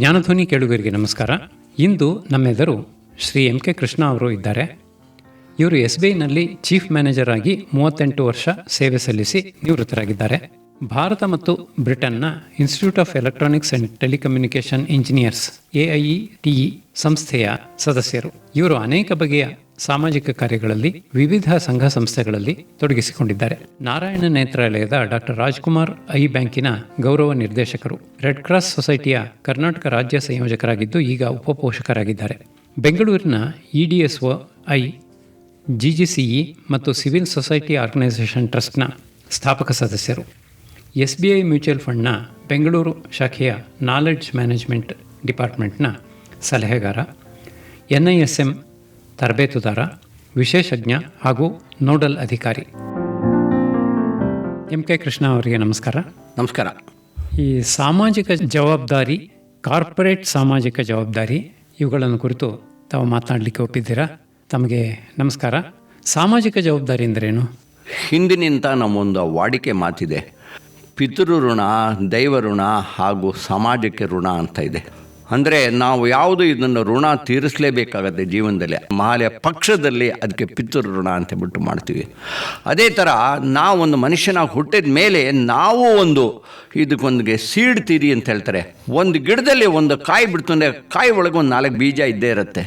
ಜ್ಞಾನಧ್ವನಿ ಕೇಳುಗರಿಗೆ ನಮಸ್ಕಾರ. ಇಂದು ನಮ್ಮೆದುರು ಶ್ರೀ ಎಂ ಕೆ ಕೃಷ್ಣ ಅವರು ಇದ್ದಾರೆ. ಇವರು ಎಸ್ ಬಿ ಐನಲ್ಲಿ ಚೀಫ್ ಮ್ಯಾನೇಜರ್ ಆಗಿ ಮೂವತ್ತೆಂಟು ವರ್ಷ ಸೇವೆ ಸಲ್ಲಿಸಿ ನಿವೃತ್ತರಾಗಿದ್ದಾರೆ. ಭಾರತ ಮತ್ತು ಬ್ರಿಟನ್ನ institute of electronics and telecommunication engineers AIE TE ಸಂಸ್ಥೆಯ ಸದಸ್ಯರು. ಇವರು ಅನೇಕ ಬಗೆಯ ಸಾಮಾಜಿಕ ಕಾರ್ಯಗಳಲ್ಲಿ ವಿವಿಧ ಸಂಘ ಸಂಸ್ಥೆಗಳಲ್ಲಿ ತೊಡಗಿಸಿಕೊಂಡಿದ್ದಾರೆ. ನಾರಾಯಣ ನೇತ್ರಾಲಯದ ಡಾಕ್ಟರ್ ರಾಜ್ಕುಮಾರ್ ಐ ಬ್ಯಾಂಕಿನ ಗೌರವ ನಿರ್ದೇಶಕರು. ರೆಡ್ ಕ್ರಾಸ್ ಸೊಸೈಟಿಯ ಕರ್ನಾಟಕ ರಾಜ್ಯ ಸಂಯೋಜಕರಾಗಿದ್ದು ಈಗ ಉಪಪೋಷಕರಾಗಿದ್ದಾರೆ. ಬೆಂಗಳೂರಿನ ಇಡಿಎಸ್ಒ ಐ, ಜಿಜಿಸಿಇ ಮತ್ತು ಸಿವಿಲ್ ಸೊಸೈಟಿ ಆರ್ಗನೈಸೇಷನ್ ಟ್ರಸ್ಟ್ನ ಸ್ಥಾಪಕ ಸದಸ್ಯರು. ಎಸ್ ಬಿ ಐ ಮ್ಯೂಚುವಲ್ ಫಂಡ್ನ ಬೆಂಗಳೂರು ಶಾಖೆಯ ನಾಲೆಡ್ಜ್ ಮ್ಯಾನೇಜ್ಮೆಂಟ್ ಡಿಪಾರ್ಟ್ಮೆಂಟ್ನ ಸಲಹೆಗಾರ. ಎನ್ ತರಬೇತುದಾರ ವಿಶೇಷಜ್ಞ ಹಾಗೂ ನೋಡಲ್ ಅಧಿಕಾರಿ. ಎಂ ಕೆ ಕೃಷ್ಣ ಅವರಿಗೆ ನಮಸ್ಕಾರ. ನಮಸ್ಕಾರ. ಈ ಸಾಮಾಜಿಕ ಜವಾಬ್ದಾರಿ ಕಾರ್ಪೊರೇಟ್ ಸಾಮಾಜಿಕ ಜವಾಬ್ದಾರಿ ಇವುಗಳನ್ನು ಕುರಿತು ತಾವು ಮಾತನಾಡಲಿಕ್ಕೆ ಒಪ್ಪಿದ್ದೀರಾ? ತಮಗೆ ನಮಸ್ಕಾರ. ಸಾಮಾಜಿಕ ಜವಾಬ್ದಾರಿ ಎಂದರೇನು? ಹಿಂದಿನಿಂದ ನಮ್ಮೊಂದು ವಾಡಿಕೆ ಮಾತಿದೆ. ಪಿತೃ ಋಣ ದೈವ ಋಣ ಹಾಗೂ ಸಮಾಜಕ್ಕೆ ಋಣ ಅಂತ ಇದೆ. ಅಂದರೆ ನಾವು ಯಾವುದು ಇದನ್ನು ಋಣ ತೀರಿಸಲೇಬೇಕಾಗತ್ತೆ ಜೀವನದಲ್ಲಿ. ಮಾಲೆ ಪಕ್ಷದಲ್ಲಿ ಅದಕ್ಕೆ ಪಿತೃ ಋಣ ಅಂತ ಬಿಟ್ಟು ಮಾಡ್ತೀವಿ. ಅದೇ ಥರ ಒಂದು ಮನುಷ್ಯನಾಗಿ ಹುಟ್ಟಿದ ಮೇಲೆ ನಾವು ಒಂದು ಇದಕ್ಕೊಂದಿಗೆ ಸೀಡ್ತೀರಿ ಅಂತ ಹೇಳ್ತಾರೆ. ಒಂದು ಗಿಡದಲ್ಲಿ ಒಂದು ಕಾಯಿ ಬಿಡ್ತು ಅಂದರೆ ಕಾಯಿ ಒಳಗೆ ಒಂದು ನಾಲ್ಕು ಬೀಜ ಇದ್ದೇ ಇರುತ್ತೆ.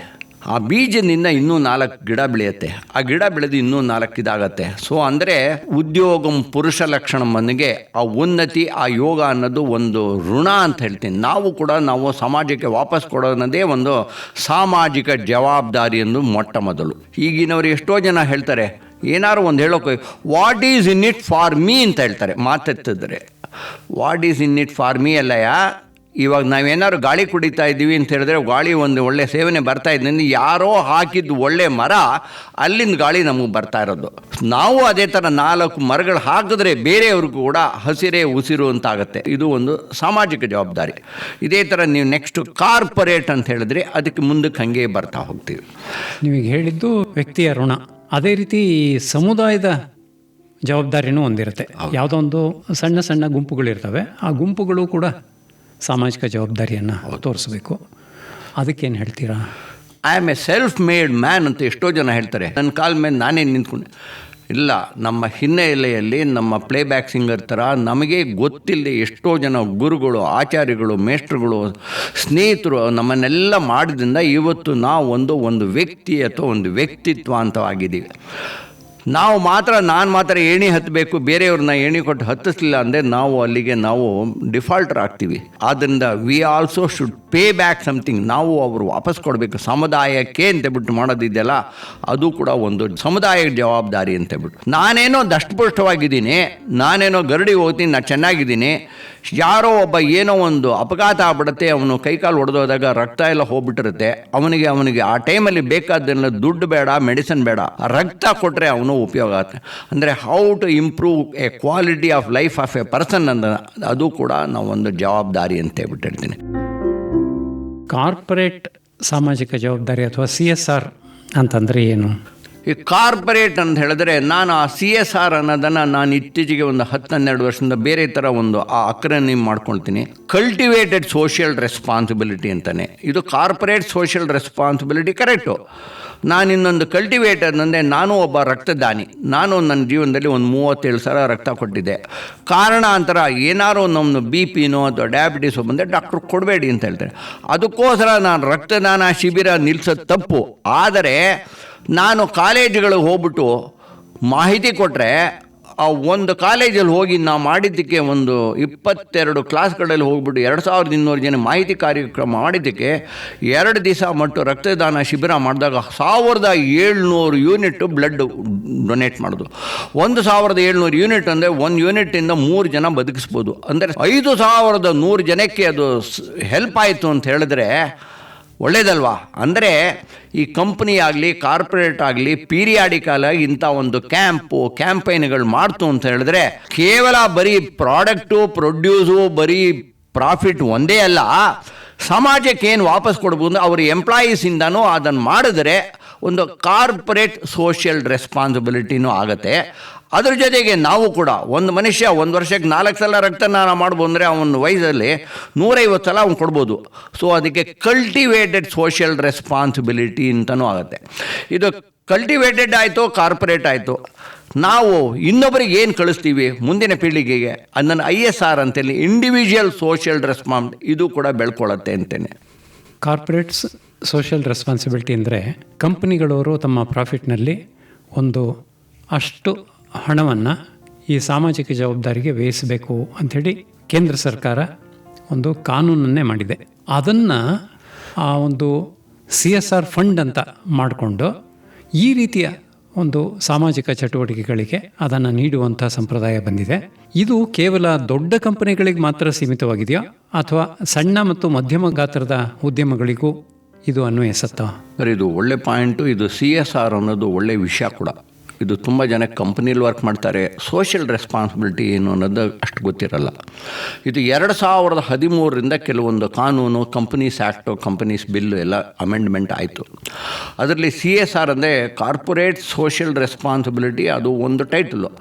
ಆ ಬೀಜದಿಂದ ಇನ್ನೂ ನಾಲ್ಕು ಗಿಡ ಬೆಳೆಯುತ್ತೆ. ಆ ಗಿಡ ಬೆಳೆದು ಇನ್ನೂ ನಾಲ್ಕು ಇದಾಗತ್ತೆ. ಸೊ ಅಂದರೆ ಉದ್ಯೋಗಂ ಪುರುಷ ಲಕ್ಷಣ ಮನೆಗೆ ಆ ಉನ್ನತಿ, ಆ ಯೋಗ ಅನ್ನೋದು ಒಂದು ಋಣ ಅಂತ ಹೇಳ್ತೀನಿ. ನಾವು ಕೂಡ ನಾವು ಸಮಾಜಕ್ಕೆ ವಾಪಸ್ ಕೊಡೋನದೇ ಒಂದು ಸಾಮಾಜಿಕ ಜವಾಬ್ದಾರಿ ಎಂದು ಮೊಟ್ಟ ಮೊದಲು. ಈಗಿನವರು ಎಷ್ಟೋ ಜನ ಹೇಳ್ತಾರೆ, ಏನಾರು ಒಂದು ಹೇಳೋಕೆ what is in it for me ಅಂತ ಹೇಳ್ತಾರೆ ಮಾತೆತ್ತಿದ್ರೆ. What is in it for me ಅಲ್ಲಯ್ಯ ಇವಾಗ ನಾವೇನಾದ್ರು ಗಾಳಿ ಕುಡಿತಾ ಇದ್ದೀವಿ ಅಂತ ಹೇಳಿದ್ರೆ ಗಾಳಿ ಒಂದು ಒಳ್ಳೆ ಸೇವನೆ ಬರ್ತಾ ಇದ್ದಿಂದ ಯಾರೋ ಹಾಕಿದ್ದು ಒಳ್ಳೆ ಮರ ಅಲ್ಲಿಂದ ಗಾಳಿ ನಮಗೆ ಬರ್ತಾ ಇರೋದು. ನಾವು ಅದೇ ಥರ ನಾಲ್ಕು ಮರಗಳು ಹಾಕಿದ್ರೆ ಬೇರೆಯವ್ರಿಗೂ ಕೂಡ ಹಸಿರೇ ಉಸಿರು ಅಂತ ಆಗುತ್ತೆ. ಇದು ಒಂದು ಸಾಮಾಜಿಕ ಜವಾಬ್ದಾರಿ. ಇದೇ ಥರ ನೀವು ನೆಕ್ಸ್ಟ್ ಕಾರ್ಪೊರೇಟ್ ಅಂತ ಹೇಳಿದ್ರೆ ಅದಕ್ಕೆ ಮುಂದಕ್ಕೆ ಹಾಗೆ ಬರ್ತಾ ಹೋಗ್ತೀವಿ. ನಿಮಗೆ ಹೇಳಿದ್ದು ವ್ಯಕ್ತಿಯ ಋಣ. ಅದೇ ರೀತಿ ಸಮುದಾಯದ ಜವಾಬ್ದಾರಿನೂ ಒಂದಿರುತ್ತೆ. ಯಾವುದೋ ಒಂದು ಸಣ್ಣ ಸಣ್ಣ ಗುಂಪುಗಳಿರ್ತವೆ. ಆ ಗುಂಪುಗಳು ಕೂಡ ಸಾಮಾಜಿಕ ಜವಾಬ್ದಾರಿಯನ್ನು ತೋರಿಸಬೇಕು. ಅದಕ್ಕೇನು ಹೇಳ್ತೀರಾ? I am a self made man ಅಂತ ಎಷ್ಟೋ ಜನ ಹೇಳ್ತಾರೆ. ನನ್ನ ಕಾಲ ಮೇಲೆ ನಾನೇ ನಿಂತ್ಕೊಂಡೆ. ಇಲ್ಲ, ನಮ್ಮ ಹಿನ್ನೆಲೆಯಲ್ಲಿ ನಮ್ಮ ಪ್ಲೇಬ್ಯಾಕ್ ಸಿಂಗರ್ ಥರ ನಮಗೆ ಗೊತ್ತಿಲ್ಲದೆ ಎಷ್ಟೋ ಜನ ಗುರುಗಳು, ಆಚಾರ್ಯಗಳು, ಮೇಷ್ಟ್ರುಗಳು, ಸ್ನೇಹಿತರು ನಮ್ಮನ್ನೆಲ್ಲ ಮಾಡಿದ್ರಿಂದ ಇವತ್ತು ನಾವು ಒಂದು ಒಂದು ವ್ಯಕ್ತಿ ಅಥವಾ ಒಂದು ವ್ಯಕ್ತಿತ್ವ ಅಂತ ಆಗಿದ್ದೀವಿ. ನಾವು ಮಾತ್ರ, ನಾನು ಮಾತ್ರ ಏಣಿ ಹತ್ತಬೇಕು ಬೇರೆಯವ್ರನ್ನ ಏಣಿ ಕೊಟ್ಟು ಹತ್ತಿಸ್ಲಿಲ್ಲ ಅಂದರೆ ನಾವು ಅಲ್ಲಿಗೆ ನಾವು ಡಿಫಾಲ್ಟರ್ ಆಗ್ತೀವಿ. ಆದ್ದರಿಂದ we also should pay back something ನಾವು ಅವರು ವಾಪಸ್ ಕೊಡಬೇಕು. ಸಮುದಾಯಕ್ಕೆ ಬಿಟ್ಟು ಮಾಡೋದಿದೆಯಲ್ಲ ಅದು ಕೂಡ ಒಂದು ಸಮುದಾಯ ಜವಾಬ್ದಾರಿ ಅಂತ ಬಿಟ್ಟು. ನಾನೇನೋ ದಷ್ಟಪುಷ್ಟವಾಗಿದ್ದೀನಿ, ನಾನೇನೋ ಗರಡಿ ಹೋಗ್ತೀನಿ ನಾನು ಚೆನ್ನಾಗಿದ್ದೀನಿ. ಯಾರೋ ಒಬ್ಬ ಏನೋ ಒಂದು ಅಪಘಾತ ಆಗ್ಬಿಡುತ್ತೆ, ಅವನು ಕೈಕಾಲು ಹೊಡೆದೋದಾಗ ರಕ್ತ ಎಲ್ಲ ಹೋಗ್ಬಿಟ್ಟಿರುತ್ತೆ. ಅವನಿಗೆ ಅವನಿಗೆ ಆ ಟೈಮಲ್ಲಿ ಬೇಕಾದ್ದೆಲ್ಲ ದುಡ್ಡು ಬೇಡ ಮೆಡಿಸನ್ ಬೇಡ. ರಕ್ತ ಕೊಟ್ಟರೆ ಅವನು ಉಪಯೋಗ ಆಗುತ್ತೆ. ಅಂದರೆ how to improve a quality of life of a person ಅಂತ ಅದು ಕೂಡ ನಾವು ಒಂದು ಜವಾಬ್ದಾರಿ ಅಂತ ಹೇಳ್ಬಿಟ್ಟಿರ್ತೀನಿ. ಕಾರ್ಪೊರೇಟ್ ಸಾಮಾಜಿಕ ಜವಾಬ್ದಾರಿ ಅಥವಾ ಸಿ ಎಸ್ ಆರ್ ಅಂತಂದರೆ ಏನು? ಈ ಕಾರ್ಪೊರೇಟ್ ಅಂತ ಹೇಳಿದ್ರೆ ನಾನು ಆ ಸಿ ಎಸ್ ಆರ್ ಅನ್ನೋದನ್ನು ನಾನು ಇತ್ತೀಚೆಗೆ ಒಂದು ಹತ್ತು ಹನ್ನೆರಡು ವರ್ಷದಿಂದ ಬೇರೆ ಥರ ಒಂದು ಆ ಅಕ್ರನಿ ಮಾಡ್ಕೊಳ್ತೀನಿ. ಕಲ್ಟಿವೇಟೆಡ್ ಸೋಷಿಯಲ್ ರೆಸ್ಪಾನ್ಸಿಬಿಲಿಟಿ ಅಂತಲೇ ಇದು ಕಾರ್ಪೊರೇಟ್ ಸೋಷಿಯಲ್ ರೆಸ್ಪಾನ್ಸಿಬಿಲಿಟಿ ಕರೆಕ್ಟು ನಾನು ಇನ್ನೊಂದು ಕಲ್ಟಿವೇಟರ್ ಅಂದರೆ ನಾನು ಒಬ್ಬ ರಕ್ತದಾನಿ. ನಾನು ನನ್ನ ಜೀವನದಲ್ಲಿ ಒಂದು ಮೂವತ್ತೇಳು ಸಲ ರಕ್ತ ಕೊಟ್ಟಿದ್ದೆ. ಕಾರಣಾಂತರ ಏನಾರು ನಮ್ಮ ಬಿ ಪಿನೋ ಅಥವಾ ಡಯಾಬಿಟೀಸೋ ಬಂದರೆ ಡಾಕ್ಟ್ರು ಕೊಡಬೇಡಿ ಅಂತ ಹೇಳ್ತಾರೆ. ಅದಕ್ಕೋಸ್ಕರ ನಾನು ರಕ್ತದಾನ ಶಿಬಿರ ನಿಲ್ಲಿಸೋದು ತಪ್ಪು. ಆದರೆ ನಾನು ಕಾಲೇಜುಗಳಿಗೆ ಹೋಗ್ಬಿಟ್ಟು ಮಾಹಿತಿ ಕೊಟ್ಟರೆ ಆ ಒಂದು ಕಾಲೇಜಲ್ಲಿ ಹೋಗಿ ನಾವು ಮಾಡಿದ್ದಕ್ಕೆ ಒಂದು ಇಪ್ಪತ್ತೆರಡು ಕ್ಲಾಸ್ಗಳಲ್ಲಿ ಹೋಗ್ಬಿಟ್ಟು ಎರಡು ಸಾವಿರದ ಇನ್ನೂರು ಜನ ಮಾಹಿತಿ ಕಾರ್ಯಕ್ರಮ ಮಾಡಿದ್ದಕ್ಕೆ ಎರಡು ದಿವಸ ಮಟ್ಟು ರಕ್ತದಾನ ಶಿಬಿರ ಮಾಡಿದಾಗ ಸಾವಿರದ ಏಳ್ನೂರು ಯೂನಿಟ್ ಬ್ಲಡ್ ಡೊನೇಟ್ ಮಾಡೋದು. ಒಂದು ಸಾವಿರದ ಏಳ್ನೂರು ಯೂನಿಟ್ ಅಂದರೆ ಒಂದು ಯೂನಿಟಿಂದ ಮೂರು ಜನ ಬದುಕಿಸ್ಬೋದು. ಅಂದರೆ ಐದು ಸಾವಿರದ ನೂರು ಜನಕ್ಕೆ ಅದು ಹೆಲ್ಪ್ ಆಯಿತು ಅಂತ ಹೇಳಿದ್ರೆ ಒಳ್ಳೇದಲ್ವಾ? ಅಂದರೆ ಈ ಕಂಪ್ನಿ ಆಗಲಿ ಕಾರ್ಪೊರೇಟ್ ಆಗಲಿ ಪೀರಿಯಾಡಿಕಲ್ ಆಗಿ ಇಂಥ ಒಂದು ಕ್ಯಾಂಪು ಕ್ಯಾಂಪೈನ್ಗಳು ಮಾಡ್ತು ಅಂತ ಹೇಳಿದ್ರೆ ಕೇವಲ ಬರೀ ಪ್ರಾಡಕ್ಟು ಪ್ರೊಡ್ಯೂಸು ಬರೀ ಪ್ರಾಫಿಟ್ ಒಂದೇ ಅಲ್ಲ, ಸಮಾಜಕ್ಕೆ ಏನು ವಾಪಸ್ ಕೊಡ್ಬೋದು? ಅವ್ರ ಎಂಪ್ಲಾಯೀಸಿಂದನೂ ಅದನ್ನು ಮಾಡಿದ್ರೆ ಒಂದು ಕಾರ್ಪೊರೇಟ್ ಸೋಷಿಯಲ್ ರೆಸ್ಪಾನ್ಸಿಬಿಲಿಟಿನೂ ಆಗುತ್ತೆ. ಅದ್ರ ಜೊತೆಗೆ ನಾವು ಕೂಡ ಒಂದು ಮನುಷ್ಯ ಒಂದು ವರ್ಷಕ್ಕೆ ನಾಲ್ಕು ಸಲ ರಕ್ತನಾನ ಮಾಡ್ಬೋದು ಅಂದರೆ ಅವನ ವಯಸ್ಸಲ್ಲಿ ನೂರೈವತ್ತು ಸಲ ಅವ್ನು ಕೊಡ್ಬೋದು. ಸೊ ಅದಕ್ಕೆ ಕಲ್ಟಿವೇಟೆಡ್ ಸೋಷಿಯಲ್ ರೆಸ್ಪಾನ್ಸಿಬಿಲಿಟಿ ಅಂತಲೂ ಆಗುತ್ತೆ. ಇದು ಕಲ್ಟಿವೇಟೆಡ್ ಆಯಿತು ಕಾರ್ಪೊರೇಟ್ ಆಯಿತು, ನಾವು ಇನ್ನೊಬ್ಬರಿಗೆ ಏನು ಕಳಿಸ್ತೀವಿ ಮುಂದಿನ ಪೀಳಿಗೆಗೆ? ಅದನ್ನು ಐ ಎಸ್ ಆರ್ ಅಂತೇಳಿ ಇಂಡಿವಿಜುವಲ್ ಸೋಷಿಯಲ್ ರೆಸ್ಪಾನ್ ಇದು ಕೂಡ ಬೆಳ್ಕೊಳ್ಳುತ್ತೆ ಅಂತೇನೆ. ಕಾರ್ಪೊರೇಟ್ಸ್ ಸೋಷಿಯಲ್ ರೆಸ್ಪಾನ್ಸಿಬಿಲಿಟಿ ಅಂದರೆ ಕಂಪ್ನಿಗಳವರು ತಮ್ಮ ಪ್ರಾಫಿಟ್ನಲ್ಲಿ ಒಂದು ಅಷ್ಟು ಹಣವನ್ನು ಈ ಸಾಮಾಜಿಕ ಜವಾಬ್ದಾರಿಗೆ ವ್ಯಯಿಸಬೇಕು ಅಂಥೇಳಿ ಕೇಂದ್ರ ಸರ್ಕಾರ ಒಂದು ಕಾನೂನನ್ನೇ ಮಾಡಿದೆ. ಅದನ್ನು ಆ ಒಂದು ಸಿ ಎಸ್ ಆರ್ ಫಂಡ್ ಅಂತ ಮಾಡಿಕೊಂಡು ಈ ರೀತಿಯ ಒಂದು ಸಾಮಾಜಿಕ ಚಟುವಟಿಕೆಗಳಿಗೆ ಅದನ್ನು ನೀಡುವಂಥ ಸಂಪ್ರದಾಯ ಬಂದಿದೆ. ಇದು ಕೇವಲ ದೊಡ್ಡ ಕಂಪನಿಗಳಿಗೆ ಮಾತ್ರ ಸೀಮಿತವಾಗಿದೆಯೋ ಅಥವಾ ಸಣ್ಣ ಮತ್ತು ಮಧ್ಯಮ ಗಾತ್ರದ ಉದ್ಯಮಗಳಿಗೂ ಇದು ಅನ್ವಯಿಸುತ್ತಾ ಸರ್, ಇದು ಒಳ್ಳೆ ಪಾಯಿಂಟು. ಇದು ಸಿ ಎಸ್ ಆರ್ ಅನ್ನೋದು ಒಳ್ಳೆ ವಿಷಯ ಕೂಡ. ಇದು ತುಂಬ ಜನ ಕಂಪ್ನಿಲಿ ವರ್ಕ್ ಮಾಡ್ತಾರೆ. ಸೋಷಿಯಲ್ ರೆಸ್ಪಾನ್ಸಿಬಿಲಿಟಿ ಏನು ಅನ್ನೋದು ಅಷ್ಟು ಗೊತ್ತಿರಲ್ಲ. ಇದು ಎರಡು ಸಾವಿರದ ಹದಿಮೂರರಿಂದ ಕೆಲವೊಂದು ಕಾನೂನು ಕಂಪನೀಸ್ ಆ್ಯಕ್ಟು ಕಂಪನೀಸ್ ಬಿಲ್ಲು ಎಲ್ಲ ಅಮೆಂಡ್ಮೆಂಟ್ ಆಯಿತು. ಅದರಲ್ಲಿ ಸಿ ಎಸ್ ಆರ್ ಅಂದರೆ ಕಾರ್ಪೊರೇಟ್ ಸೋಷಿಯಲ್ ರೆಸ್ಪಾನ್ಸಿಬಿಲಿಟಿ ಅದು ಒಂದು ಟೈಟಲು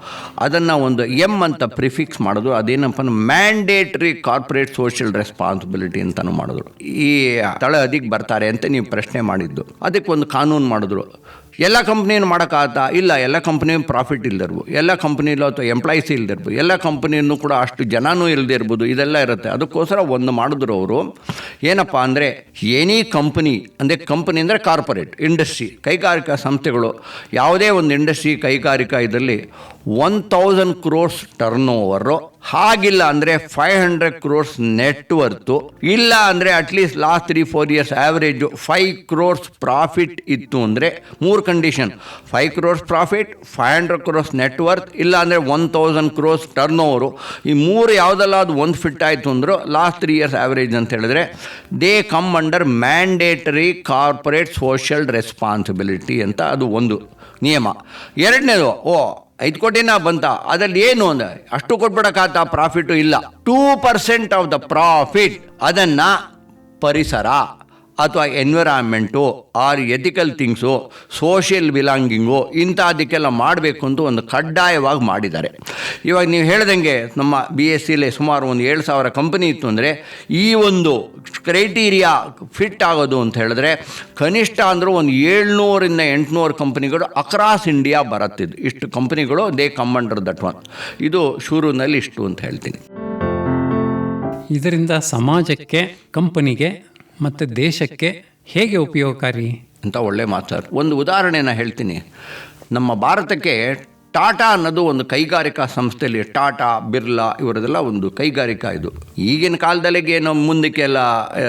ಅದನ್ನು ಒಂದು ಎಂ ಅಂತ ಪ್ರಿಫಿಕ್ಸ್ ಮಾಡೋದು. ಅದೇನಪ್ಪ ಮ್ಯಾಂಡೇಟ್ರಿ ಕಾರ್ಪೊರೇಟ್ ಸೋಷಿಯಲ್ ರೆಸ್ಪಾನ್ಸಿಬಿಲಿಟಿ ಅಂತಲೂ ಮಾಡಿದ್ರು ಈ ತಳ ಅದಿಗೆ ಬರ್ತಾರೆ ಅಂತ ನೀವು ಪ್ರಶ್ನೆ ಮಾಡಿದ್ದು. ಅದಕ್ಕೆ ಒಂದು ಕಾನೂನು ಮಾಡಿದ್ರು. ಎಲ್ಲ ಕಂಪ್ನಿನೂ ಮಾಡೋಕ್ಕಾಗತ್ತಾ ಇಲ್ಲ, ಎಲ್ಲ ಕಂಪ್ನಿ ಪ್ರಾಫಿಟ್ ಇಲ್ದಿರ್ಬೋದು. ಎಲ್ಲ ಕಂಪ್ನಿಲೂ ಅಥವಾ ಎಂಪ್ಲಾಯೀಸ್ ಇಲ್ದಿರ್ಬೋದು. ಎಲ್ಲ ಕಂಪ್ನಿಯನ್ನು ಕೂಡ ಅಷ್ಟು ಜನನೂ ಇಲ್ಲದೆ ಇರ್ಬೋದು ಇದೆಲ್ಲ ಇರುತ್ತೆ. ಅದಕ್ಕೋಸ್ಕರ ಒಂದು ಮಾಡಿದ್ರು ಅವರು, ಏನಪ್ಪ ಅಂದರೆ ಎನಿ ಕಂಪ್ನಿ, ಅಂದರೆ ಕಂಪ್ನಿ ಅಂದರೆ ಕಾರ್ಪೊರೇಟ್, ಇಂಡಸ್ಟ್ರಿ, ಕೈಗಾರಿಕಾ ಸಂಸ್ಥೆಗಳು, ಯಾವುದೇ ಒಂದು ಇಂಡಸ್ಟ್ರಿ ಕೈಗಾರಿಕಾ ಇದರಲ್ಲಿ one thousand crores turnover ಹಾಗಿಲ್ಲ ಅಂದರೆ five hundred crores net worth ಇಲ್ಲ ಅಂದರೆ at least last three four years average five crores profit ಇತ್ತು ಅಂದರೆ ಮೂರು condition five crores profit five hundred crores net worth ಇಲ್ಲ ಅಂದರೆ one thousand crores turnover ಈ ಮೂರು ಯಾವುದೆಲ್ಲ ಅದು ಒಂದು ಫಿಟ್ ಆಯಿತು ಅಂದರೂ ಲಾಸ್ಟ್ ತ್ರೀ ಇಯರ್ಸ್ ಆ್ಯಾವ್ರೇಜ್ ಅಂತ ಹೇಳಿದ್ರೆ they come under mandatory corporate social responsibility ಅಂತ ಅದು ಒಂದು ನಿಯಮ. ಎರಡನೇದು, ಓ ಐದು ಕೋಟಿನ ಬಂತ. ಅದ್ರಲ್ಲಿ ಏನು ಅಂದ್ರೆ ಅಷ್ಟು ಕೊಟ್ಬಿಡಕ್ಕಾತ ಪ್ರಾಫಿಟು ಇಲ್ಲ. Two percent of the profit ಅದನ್ನ ಪರಿಸರ. ಅಥವಾ environment or ethical things social belonging ಇಂಥದಕ್ಕೆಲ್ಲ ಮಾಡಬೇಕು ಅಂತ ಒಂದು ಕಡ್ಡಾಯವಾಗಿ ಮಾಡಿದ್ದಾರೆ. ಇವಾಗ ನೀವು ಹೇಳ್ದಂಗೆ ನಮ್ಮ ಬಿ ಎಸ್ ಸಿಲಿ ಸುಮಾರು ಒಂದು ಏಳು ಸಾವಿರ ಕಂಪನಿ ಇತ್ತು ಅಂದರೆ, ಈ ಒಂದು ಕ್ರೈಟೀರಿಯಾ ಫಿಟ್ ಆಗೋದು ಅಂತ ಹೇಳಿದ್ರೆ, ಕನಿಷ್ಠ ಅಂದರೂ ಒಂದು ಏಳ್ನೂರಿಂದ ಎಂಟುನೂರು ಕಂಪನಿಗಳು ಅಕ್ರಾಸ್ ಇಂಡಿಯಾ ಬರುತ್ತಿದ್ದು. ಇಷ್ಟು ಕಂಪನಿಗಳು ದೇ ಕಮಂಡರ್ ದಟ್ ಒನ್ ಇದು ಶುರುನಲ್ಲಿ ಇಷ್ಟು ಅಂತ ಹೇಳ್ತೀನಿ. ಇದರಿಂದ ಸಮಾಜಕ್ಕೆ ಕಂಪನಿಗೆ ಮತ್ತು ದೇಶಕ್ಕೆ ಹೇಗೆ ಉಪಯೋಗಕಾರಿ? ಅಂತ ಒಳ್ಳೆ ಮಾತು ಒಂದು ಉದಾಹರಣೆನ ಹೇಳ್ತೀನಿ. ನಮ್ಮ ಭಾರತಕ್ಕೆ ಟಾಟಾ ಅನ್ನೋದು ಒಂದು ಕೈಗಾರಿಕಾ ಸಂಸ್ಥೆಯಲ್ಲಿ ಟಾಟಾ, ಬಿರ್ಲಾ ಇವರದೆಲ್ಲ ಒಂದು ಕೈಗಾರಿಕಾ ಇದು. ಈಗಿನ ಕಾಲದಲ್ಲಿಗೆ ಏನೋ ಮುಂದಕ್ಕೆ ಎಲ್ಲ